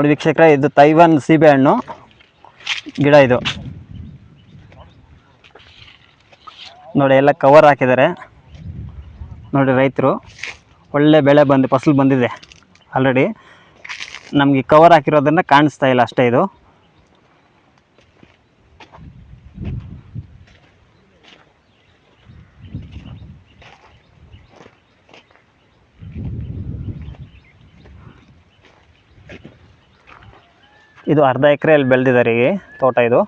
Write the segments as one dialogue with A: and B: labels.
A: ನೋಡಿ ವೀಕ್ಷಕರೇ, ಇದು ತೈವಾನ್ ಸೀಬೆ ಹಣ್ಣು. ಗಿಡ ಇದು. ನೋಡಿ, ಎಲ್ಲ ಕವರ್ ಹಾಕಿದ್ದಾರೆ. ನೋಡಿ ರೈತರು, ಒಳ್ಳೆ ಬೆಳೆ ಬಂದು, ಫಸಲು ಬಂದಿದೆ ಆಲ್ರೆಡಿ ನಮಗೆ ಕವರ್ ಹಾಕಿರೋದನ್ನು ಕಾಣಿಸ್ತಾ ಇಲ್ಲ ಅಷ್ಟೇ ಇದು. ಇದು ಅರ್ಧ ಎಕರೆಯಲ್ಲಿ ಬೆಳೆದಿದ್ದಾರೆ ಈ ತೋಟ ಇದು.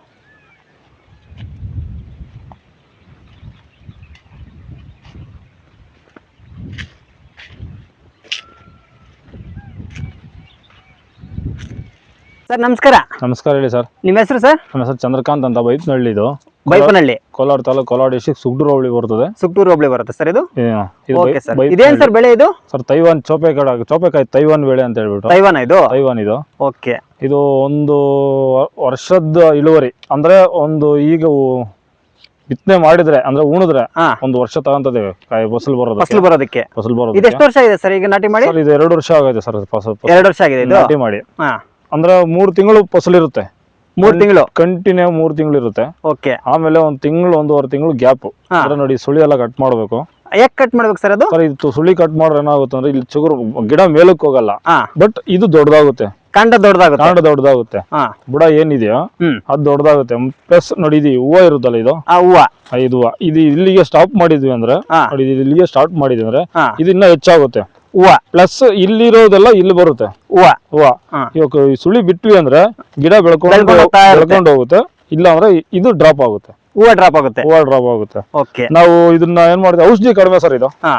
A: ಸರ್ ನಮಸ್ಕಾರ.
B: ನಮಸ್ಕಾರ ಹೇಳಿ ಸರ್.
A: ನಿಮ್ಮ ಹೆಸರು ಸರ್?
B: ನಮ್ಮ ಹೆಸರು ಚಂದ್ರಕಾಂತ್ ಅಂತ ಬೈಪ್ನಹಳ್ಳಿ ಇದು.
A: ಬೈಪನಹಳ್ಳಿ.
B: ಕೋಲಾರ ತಾಲೂಕು ಕೋಲಾರ ಡಿಸ್ಟಿಕ್ ಸುಗ್ಡೂರು ಹೋಬಳಿ ಬರ್ತದೆ.
A: ಸುಕ್ಟೂರು ಹೋಬಳಿ ಬರುತ್ತೆ ಸರ್ ಇದು?
B: ಇದೇನ್ ಇದು
A: ಓಕೆ
B: ಬೈ-
A: ಸರ್.
B: ಬೈಪ್ನಹಳ್ಳಿ.
A: ಇದೇನು ಸರ್ ಬೆಳೆ ಇದು?
B: ಸರ್ ತೈವಾನ್ ಚೋಪೆಕಾಯಿ ಚೋಪೆಕಾಯಿ ತೈವಾನ್ ಬೆಳೆ ಅಂತ ಹೇಳ್ಬಿಟ್ಟು.
A: ತೈವಾನ್ ಇದು?
B: ತೈವಾನ್ ಇದು.
A: ಓಕೆ
B: ಇದು ಒಂದು ವರ್ಷದ ಇಳುವರಿ. ಅಂದ್ರೆ ಒಂದು ಈಗ ಬಿತ್ತನೆ ಮಾಡಿದ್ರೆ ಅಂದ್ರೆ ಉಣಿದ್ರೆ ಒಂದು ವರ್ಷ ತಗೊಂತದೇವೆ ಕಾಯಿ ಫಸಲು ಬರೋದು
A: ಫಸಲು ಬರೋದಕ್ಕೆ.
B: ಫಸಲು
A: ಇದು
B: ಬರೋದು
A: ಎಷ್ಟು ವರ್ಷ ಆಗಿದೆ ಸರ್ ಈಗ ನಾಟಿ ಮಾಡಿ?
B: ಸರ್ ಇದು ಎರಡು ವರ್ಷ ಆಗಿದೆ ಸರ್ ಫಸಲು
A: ಎರಡು ವರ್ಷ ಆಗಿದೆ ಇದು?
B: ನಾಟಿ ಮಾಡಿ. ಅಂದ್ರೆ ಮೂರು ತಿಂಗಳು ಫಸಲು ಇರುತ್ತೆ.
A: ಮೂರು ತಿಂಗಳು?
B: ಕಂಟಿನ್ಯೂ ಮೂರು ತಿಂಗಳು ಇರುತ್ತೆ.
A: ಓಕೆ.
B: ಆಮೇಲೆ ಒಂದು ತಿಂಗಳು ಒಂದೂವರೆ ತಿಂಗಳು ಗ್ಯಾಪ್. ಅಂದ್ರೆ ನೋಡಿ ಸುಳಿ ಎಲ್ಲ ಕಟ್ ಮಾಡಬೇಕು.
A: ಯಾಕೆ ಕಟ್ ಮಾಡ್ಬೇಕು ಸರ್ ಅದು?
B: ಸರ್ ಇದು ಸುಳಿ ಕಟ್ ಮಾಡ್ರೆ ಏನಾಗುತ್ತೆ ಅಂದ್ರೆ ಇಲ್ಲಿ ಚಿಗುರು ಗಿಡ ಮೇಲಕ್ಕೆ ಹೋಗಲ್ಲ. ಬಟ್ ಇದು ದೊಡ್ಡದಾಗುತ್ತೆ.
A: ಕಾಂಡ ದೊಡ್ಡದಾಗುತ್ತೆ.
B: ಕಾಂಡ ದೊಡ್ಡದಾಗುತ್ತೆ.
A: ಹಾ.
B: ಬುಡ ಏನಿದೆಯೋ
A: ಹ್ಮ್.
B: ಅದು ದೊಡ್ಡದಾಗುತ್ತೆ. ಪ್ಲಸ್ ನೋಡಿ ಇದು ಹೂವು ಇರುತ್ತಲ್ಲ ಇದು?
A: ಆ ಹೂವ.
B: ಆ ಇದು ಹೂವ. ಇದು ಇಲ್ಲಿಗೆ ಸ್ಟಾಪ್ ಮಾಡಿದ್ವಿ ಅಂದ್ರೆ
A: ಹಾ.
B: ನೋಡಿ ಇದು ಇಲ್ಲಿಗೆ ಸ್ಟಾರ್ಟ್ ಮಾಡಿದ್ವಿ ಅಂದ್ರೆ
A: ಹಾ.
B: ಇದು ಇನ್ನ ಹೆಚ್ಚಾಗುತ್ತೆ.
A: ಹೂವ.
B: ಪ್ಲಸ್ ಇಲ್ಲಿರೋದೆಲ್ಲ ಇಲ್ಲಿ ಬರುತ್ತೆ.
A: ಹೂವ.
B: ಹೂವ.
A: ಹಾ.
B: ಇವಾಗ ಈ ಸುಳಿ ಬಿಟ್ವಿ ಅಂದ್ರೆ ಗಿಡ ಬೆಳ್ಕೊಂಡು
A: ಬೆಳ್ಕೊಂಡು ಹೋಗ್ತಾ ಇರುತ್ತೆ.
B: ಬೆಳ್ಕೊಂಡು ಹೋಗುತ್ತೆ. ಇಲ್ಲ ಅಂದ್ರೆ ಇದು ಡ್ರಾಪ್ ಆಗುತ್ತೆ.
A: ಹೂವ ಡ್ರಾಪ್ ಆಗುತ್ತೆ.
B: ಹೂವ ಡ್ರಾಪ್ ಆಗುತ್ತೆ.
A: ಓಕೆ.
B: ನಾವು ಇದನ್ನ ಏನ್ ಮಾಡಿದ್ವಿ ಔಷಧಿ ಕಡಿಮೆ ಸರ್ ಇದು.
A: ಹಾ.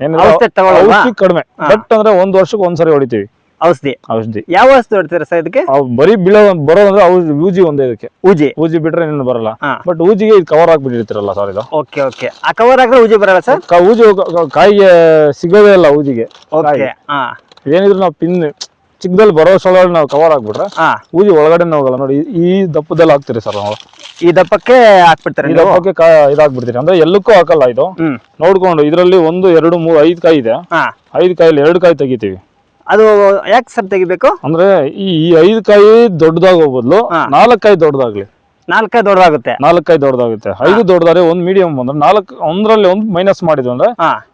B: ಏನಿಲ್ಲ.
A: ಔಷಧಿ
B: ಕಡಿಮೆ.
A: ಹಾ.
B: ಬಟ್ ಅಂದ್ರೆ ಒಂದ್ ವರ್ಷಕ್ಕೆ ಒಂದ್ಸರಿ ಹೊಡಿತೀವಿ.
A: ಔಷಧಿ.
B: ಔಷಧಿ.
A: ಯಾವ ಔಷಧಿ ಹೊಡ್ತೀರಾ ಸರ್ ಇದಕ್ಕೆ?
B: ಅವು ಬರೀ ಬೀಳೋ ಬರೋದಂದ್ರೆ ಔಷಧಿ ಊಜಿ ಒಂದೇ ಇದಕ್ಕೆ.
A: ಊಜಿ.
B: ಊಜಿ ಬಿಟ್ರೆ ಇನ್ನೂ ಬರಲ್ಲ.
A: ಹಾ.
B: ಬಟ್ ಊಜಿಗೆ ಇದು ಕವರ್ ಹಾಕ್ಬಿಟ್ಟಿರ್ತೀರಲ್ಲ ಸರ್ ಇದು?
A: Okay okay. ಆ ಕವರ್ ಹಾಕಿದ್ರೆ ಉಜಿ ಬರಲ್ಲ ಸರ್?
B: ಕ- ಊಜಿ ಕ- ಕ- ಕಾಯಿಗೆ ಸಿಗೋದೇ ಇಲ್ಲ ಊಜಿಗೆ.
A: ಓಕೆ ಹಾ.
B: ಏನಿದ್ರು ನಾವು ಪಿನ್ ಚಿಕ್ಕದಲ್ಲಿ ಬರೋ ಸಲ ನಾವು ಕವರ್ ಹಾಕ್ಬಿಟ್ರೆ
A: ಹಾ.
B: ಊಜಿ ಒಳಗಡೆ ಹೋಗಲ್ಲ. ನೋಡಿ ಈ- ಈ ದಪ್ಪದಲ್ಲಿ ಹಾಕ್ತೀರಿ ಸರ್ ನಾವು.
A: ಈ ದಪ್ಪಕ್ಕೆ ಹಾಕ್ಬಿಡ್ತಾರೆ
B: ಈ
A: ನೀವು?
B: ದಪ್ಪಕ್ಕೆ ಕಾ ಇದಾಕ್ಬಿಡ್ತೀರಿ ಅಂದ್ರೆ ಎಲ್ಲಕ್ಕೂ ಹಾಕಲ್ಲ ಇದು.
A: ಹ್ಮ್.
B: ನೋಡ್ಕೊಂಡು ಇದರಲ್ಲಿ ಒಂದು ಎರಡು ಮೂರು ಐದು ಕಾಯಿ ಇದೆ.
A: ಹಾ.
B: ಐದು ಕಾಯಿಲಿ ಎರಡು ಕಾಯಿ ತೆಗಿತೀವಿ.
A: ಅದು ಯಾಕೆ ಸರ್ ತೆಗಿಬೇಕು?
B: ಅಂದ್ರೆ ಈ ಐದು ಕಾಯಿ ದೊಡ್ಡದಾಗೋ ಬದಲು. ನಾಲ್ಕು ಕಾಯಿ ದೊಡ್ಡದಾಗ್ಲಿ.
A: ನಾಲ್ಕೈದು ದೊಡ್ಡದಾಗುತ್ತೆ.
B: ನಾಲ್ಕು ಕಾಯಿ ದೊಡ್ಡದಾಗುತ್ತೆ. ಐದು ದೊಡ್ಡದಾದ್ರೆ ಒಂದು ಮೀಡಿಯಂ ಬಂದ್ರೆ ನಾಲ್ಕು ಒಂದ್ರಲ್ಲಿ ಒಂದು ಮೈನಸ್ ಮಾಡಿದ್ವಿ ಅಂದ್ರೆ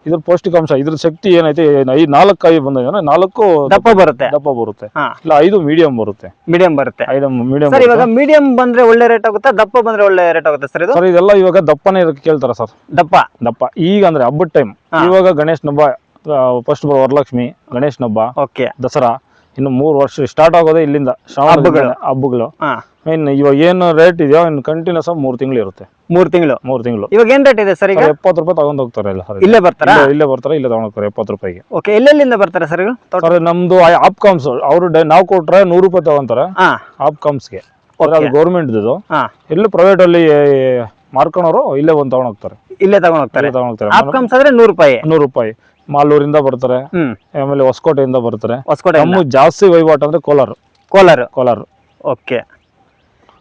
B: ಇದ್ರ ಪೌಷ್ಟಿಕಾಂಶ ಇದ್ರ ಶಕ್ತಿ ಏನೈತೆ ಐದು ನಾಲ್ಕು ಕಾಯಿ ಬಂದಿದೆ ಅಂದ್ರೆ ನಾಲ್ಕು
A: ದಪ್ಪ ಬರುತ್ತೆ.
B: ದಪ್ಪ ಬರುತ್ತೆ. ಇಲ್ಲ ಐದು ಮೀಡಿಯಂ ಬರುತ್ತೆ.
A: ಮೀಡಿಯಂ ಬರುತ್ತೆ.
B: ಐದು ಮೀಡಿಯಂ
A: ಸರ್ ಇವಾಗ ಮೀಡಿಯಂ ಬಂದ್ರೆ ಒಳ್ಳೆ ರೇಟ್ ಆಗುತ್ತೆ ದಪ್ಪ ಬಂದ್ರೆ ಒಳ್ಳೆ ರೇಟ್ ಆಗುತ್ತೆ ಸರ್ ಇದು?
B: ಸರ್ ಇದೆಲ್ಲ ಇವಾಗ ದಪ್ಪನೇ ಕೇಳ್ತಾರ ಸರ್.
A: ದಪ್ಪ.
B: ದಪ್ಪ. ಈಗ ಅಂದ್ರೆ ಹಬ್ಬದ ಟೈಮ್. ಇವಾಗ ಗಣೇಶ್ ಹಬ್ಬ ಫಸ್ಟ್ ವರಲಕ್ಷ್ಮಿ ಗಣೇಶನ ಹಬ್ಬ
A: ಓಕೆ
B: ದಸರಾ. ಇನ್ನು ಮೂರು ವರ್ಷ ಸ್ಟಾರ್ಟ್ ಆಗೋದೇ ಇಲ್ಲಿಂದ ಶ್ರಾವಣ
A: ಹಬ್ಬಗಳು.
B: ಹಬ್ಬಗಳು. ಇನ್ನು ಇವಾಗ ಏನು ರೇಟ್ ಇದೆಯೋ ಇನ್ನು ಕಂಟಿನ್ಯೂಸ್ ಮೂರು ತಿಂಗಳು ಇರುತ್ತೆ.
A: ಮೂರು ತಿಂಗಳು.
B: ಮೂರು ತಿಂಗಳು.
A: ಇವಾಗ ಏನ್ ರೇಟ್ ಇದೆ ಸರ್ ಈಗ?
B: ಎಪ್ಪತ್ತು ರೂಪಾಯಿ ತಗೊಂಡ್ ಹೋಗ್ತಾರೆ ಇಲ್ಲ
A: ಬರ್ತಾರೆ?
B: ಇಲ್ಲೇ- ಬರ್ತಾರೆ ಇಲ್ಲೇ ತಗೊಂಡ್ ಹೋಗ್ತಾರೆ ಎಪ್ಪತ್ತು ರೂಪಾಯಿಗೆ.
A: ಓಕೆ ಎಲ್ಲೆಲ್ಲಿಂದ ಬರ್ತಾರೆ ಸರ್
B: ಸರ್ ನಮ್ದು ಆಪ್ಕಾಮ್ಸ್ ಅವರು ನಾವು ಕೊಟ್ರೆ ನೂರು ರೂಪಾಯಿ ತಗೊಂತಾರೆ ಆಪ್
A: ಕಾಮ್ಸ್ಗೆ.
B: ಅದು ಗೌರ್ಮೆಂಟ್ ಇದು. ಎಲ್ಲೂ ಪ್ರೈವೇಟ್ ಅಲ್ಲಿ ಮಾರ್ಕೊಂಡವರು ಇಲ್ಲೇ ಬಂದು ತಗೊಂಡ್ ಹೋಗ್ತಾರೆ.
A: ಇಲ್ಲೇ ತಗೊಂಡ್ ಹೋಗ್ತಾರೆ.
B: ತಗೊಂಡ್ ಹೋಗ್ತಾರೆ.
A: ಆದ್ರೆ ನೂರು ರೂಪಾಯಿ.
B: ನೂರು ರೂಪಾಯಿ. ಮಾಲೂರಿಂದ ಬರ್ತಾರೆ. ಆಮೇಲೆ ಹೊಸಕೋಟೆಯಿಂದ ಬರ್ತಾರೆ.
A: ಹೊಸಕೋಟೆ
B: ನಮ್ಮ ಜಾಸ್ತಿ ವಹಿವಾಟು ಅಂದ್ರೆ ಕೋಲಾರ.
A: ಕೋಲಾರ.
B: ಕೋಲಾರ.
A: ಓಕೆ.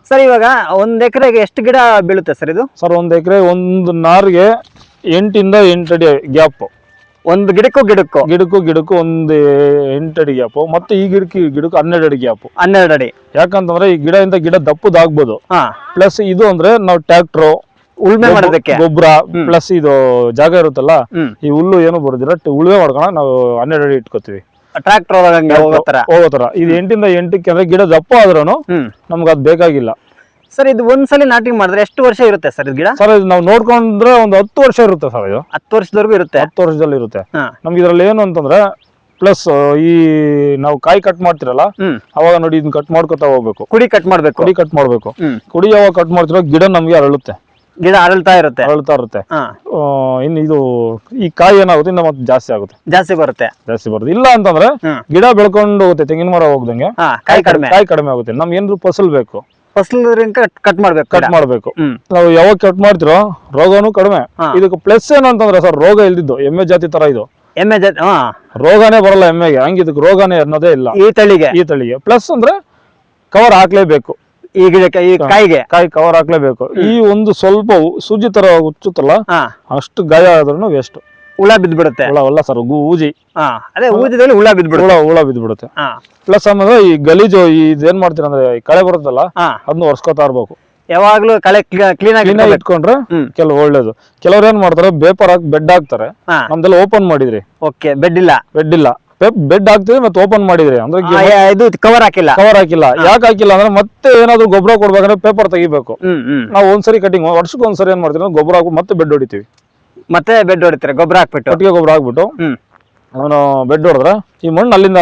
A: ಸರ್ ಇವಾಗ ಒಂದ್ ಎಕರೆಗೆ ಎಷ್ಟು ಗಿಡ ಬೀಳುತ್ತೆ ಸರ್ ಇದು?
B: ಸರ್ ಒಂದ್ ಎಕರೆ ಒಂದು ನಾರಿಗೆ ಎಂಟಿಂದ ಎಂಟು ಅಡಿ ಗ್ಯಾಪ್.
A: ಒಂದು ಗಿಡಕ್ಕೂ ಗಿಡಕ್ಕೂ?
B: ಗಿಡಕ್ಕೂ ಗಿಡಕ್ಕೂ ಒಂದು ಎಂಟು ಅಡಿ ಗ್ಯಾಪ್. ಮತ್ತೆ ಈ ಗಿಡಕ್ಕೆ ಈ ಗಿಡಕ್ಕೂ ಹನ್ನೆರಡು ಅಡಿ ಗ್ಯಾಪ್.
A: ಹನ್ನೆರಡು ಅಡಿ.
B: ಯಾಕಂತಂದ್ರೆ ಈ ಗಿಡದಿಂದ ಗಿಡ ದಪ್ಪದಾಗ್ಬೋದು. ಪ್ಲಸ್ ಇದು ಅಂದ್ರೆ ನಾವು ಟ್ರ್ಯಾಕ್ಟ್ರು
A: ಉಳ್ಮೆ ಮಾಡೋದಕ್ಕೆ.
B: ಗೊಬ್ಬರ ಪ್ಲಸ್ ಇದು ಜಾಗ ಇರುತ್ತಲ್ಲ ಈ ಹುಲ್ಲು ಏನು ಬರೋದಿಲ್ಲ ಉಳ್ಮೆ ಮಾಡ್ಕೊಳ ನಾವು ಹನ್ನೆರಡು ಅಡಿ ಇಟ್ಕೋತೀವಿ.
A: ಟ್ರಾಕ್ಟರ್
B: ಒಳಗೆ ಹೋಗೋತರ ಇದು ಎಂಟಿಂದ ಎಂಟಕ್ಕೆ ಅಂದ್ರೆ ಗಿಡ ದಪ್ಪ ಆದ್ರೂ ನಮ್ಗೆ ಅದು ಬೇಕಾಗಿಲ್ಲ.
A: ಸರ್ ಇದು ಒಂದ್ಸಲಿ ನಾಟಿ ಮಾಡಿದ್ರೆ ಎಷ್ಟು ವರ್ಷ ಇರುತ್ತೆ ಸರ್ ಇದು ಗಿಡ?
B: ಸರ್ ಇದು ನಾವು ನೋಡ್ಕೊಂಡ್ರೆ ಒಂದು ಹತ್ತು ವರ್ಷ ಇರುತ್ತೆ ಸರ್ ಇದು.
A: ಹತ್ತು ವರ್ಷದವರೆಗೂ ಇರುತ್ತೆ?
B: ಹತ್ತು ವರ್ಷದಲ್ಲಿ ಇರುತ್ತೆ. ನಮ್ಗೆ ಇದ್ರಲ್ಲಿ ಏನು ಅಂತಂದ್ರೆ ಪ್ಲಸ್ ಈ ನಾವು ಕಾಯಿ ಕಟ್ ಮಾಡ್ತಿರಲ್ಲ ಅವಾಗ ನೋಡಿ ಇದನ್ನ ಕಟ್ ಮಾಡ್ಕೊತಾ ಹೋಗ್ಬೇಕು.
A: ಕುಡಿ ಕಟ್ ಮಾಡ್ಬೇಕು.
B: ಕುಡಿ ಕಟ್ ಮಾಡ್ಬೇಕು. ಕುಡಿ ಯಾವಾಗ ಕಟ್ ಮಾಡ್ತಿರೋ ಗಿಡ ನಮ್ಗೆ ಅರಳುತ್ತೆ.
A: ಗಿಡ ಅರಳ್ತಾ ಇರುತ್ತೆ.
B: ಅರಳ್ತಾ ಇರುತ್ತೆ.
A: ಹಾ.
B: ಇನ್ನು ಇದು ಈ ಕಾಯಿ ಏನಾಗುತ್ತೆ ಇನ್ನು ಮತ್ತೆ ಜಾಸ್ತಿ ಆಗುತ್ತೆ.
A: ಜಾಸ್ತಿ ಬರುತ್ತೆ.
B: ಜಾಸ್ತಿ ಬರುತ್ತೆ. ಇಲ್ಲ ಅಂತಂದ್ರೆ ಗಿಡ ಬೆಳ್ಕೊಂಡು ಹೋಗುತ್ತೆ ತೆಂಗಿನ ಮರ ಹೋಗ್ದಂಗೆ.
A: ಹಾ ಕಾಯಿ ಕಡಿಮೆ.
B: ಕಾಯಿ ಕಡಿಮೆ ಆಗುತ್ತೆ. ನಮ್ಗೆ ಏನಾದ್ರು ಫಸಲ್ ಬೇಕು.
A: ಫಸಲ್ ಕಟ್ ಮಾಡ್ಬೇಕು
B: ಕಟ್. ಮಾಡ್ಬೇಕು. ನಾವು ಯಾವಾಗ ಕಟ್ ಮಾಡ್ತಿರೋ ರೋಗನು ಕಡಿಮೆ. ಇದಕ್ಕೆ ಪ್ಲಸ್ ಏನಂತಂದ್ರೆ ಸರ್ ರೋಗ ಇಲ್ದಿದ್ದು. ಎಮ್ಮೆ ಜಾತಿ ತರ ಇದು.
A: ಎಮ್ಮೆ ಜಾತಿ
B: ರೋಗನೇ ಬರಲ್ಲ ಎಮ್ಮೆಗೆ. ಹಂಗೆ ಇದಕ್ಕೆ ರೋಗನೇ ಅನ್ನೋದೇ ಇಲ್ಲ.
A: ಈ ತಳಿಗೆ.
B: ಈ ತಳಿಗೆ. ಪ್ಲಸ್ ಅಂದ್ರೆ ಕವರ್ ಹಾಕ್ಲೇಬೇಕು.
A: ಈ ಗಿಡಕ್ಕೆ ಈ ಕಾಯಿಗೆ
B: ಕಾಯಿ ಕವರ್ ಹಾಕ್ಲೇಬೇಕು. ಈ ಒಂದು ಸ್ವಲ್ಪ ಸೂಜಿ ತರ
A: ಹುಚ್ಚುತ್ತಲ್ಲ
B: ಅಷ್ಟು ಗಾಯ ಆದ್ರೂ ವೇಸ್ಟ್
A: ಹುಳ ಬಿದ್ದ್ಬಿಡುತ್ತೆ.
B: ಹುಳ ಅಲ್ಲ ಸರ್ ಊಜಿ.
A: ಹಾ ಅದೇ ಊಜಿದಲ್ಲಿ ಹುಳ ಬಿದ್ದ್ಬಿಡುತ್ತೆ.
B: ಹುಳ ಹುಳ ಬಿದ್ಬಿಡುತ್ತೆ
A: ಹಾ.
B: ಪ್ಲಸ್ ಆಮೇಲೆ ಈ ಗಲೀಜು ಇದೇನ್ ಮಾಡ್ತೀರ ಅಂದ್ರೆ ಈ ಕಳೆ ಬರುತ್ತಲ್ಲ ಅದನ್ನ ಒರ್ಸ್ಕೊತಾ ಇರ್ಬೇಕು.
A: ಯಾವಾಗ್ಲೂ ಕಳೆ ಕ್ಲೀನ್ ಆಗಿ
B: ಇಟ್ಕೊಂಡ್ರೆ. ಕೆಲವು ಒಳ್ಳೇದು. ಕೆಲವ್ರು ಏನ್ ಮಾಡ್ತಾರೆ ಬೇಪರ್ ಹಾಕಿ ಬೆಡ್ ಹಾಕ್ತಾರೆ. ನಮ್ದೆಲ್ಲ ಓಪನ್ ಮಾಡಿದ್ರಿ.
A: ಓಕೆ ಬೆಡ್ ಇಲ್ಲ.
B: ಬೆಡ್ ಇಲ್ಲ. ಬೆಡ್ ಹಾಕ್ತಿವಿ ಮತ್ತೆ ಓಪನ್ ಮಾಡಿದ್ರೆ. ಅಂದ್ರೆ
A: ಆ, ಯಾ- ಇದು ಕವರ್ ಹಾಕಿಲ್ಲ.
B: ಕವರ್ ಹಾಕಿಲ್ಲ. ಯಾಕೆ ಹಾಕಿಲ್ಲ ಅಂದ್ರೆ ಮತ್ತೆ ಏನಾದ್ರು ಗೊಬ್ಬರ ಕೊಡ್ಬೇಕಂದ್ರೆ ಪೇಪರ್ ತೆಗಿಬೇಕು.
A: ಹ್ಮ್ ಹ್ಮ್.
B: ನಾವು ಒಂದ್ಸರಿ ಕಟಿಂಗ್ ವರ್ಷಕ್ಕೆ ಒಂದ್ಸರಿ ಏನ್ ಮಾಡ್ತೀವಿ ಅಂದ್ರೆ ಗೊಬ್ಬರ ಹಾಕಿ ಮತ್ತೆ ಬೆಡ್ ಹೊಡಿತೀವಿ.
A: ಮತ್ತೆ ಬೆಡ್ ಹೊಡಿತಾರೆ? ಗೊಬ್ಬರ ಹಾಕ್ಬಿಟ್ಟು?
B: ಕಟ್ಟಿಗೆ ಗೊಬ್ಬರ ಹಾಕ್ಬಿಟ್ಟು.
A: ಹ್ಮ್.
B: ಅವನು ಬೆಡ್ ಹೊಡೆದ್ರೆ ಈ ಮಣ್ಣು ಅಲ್ಲಿಂದ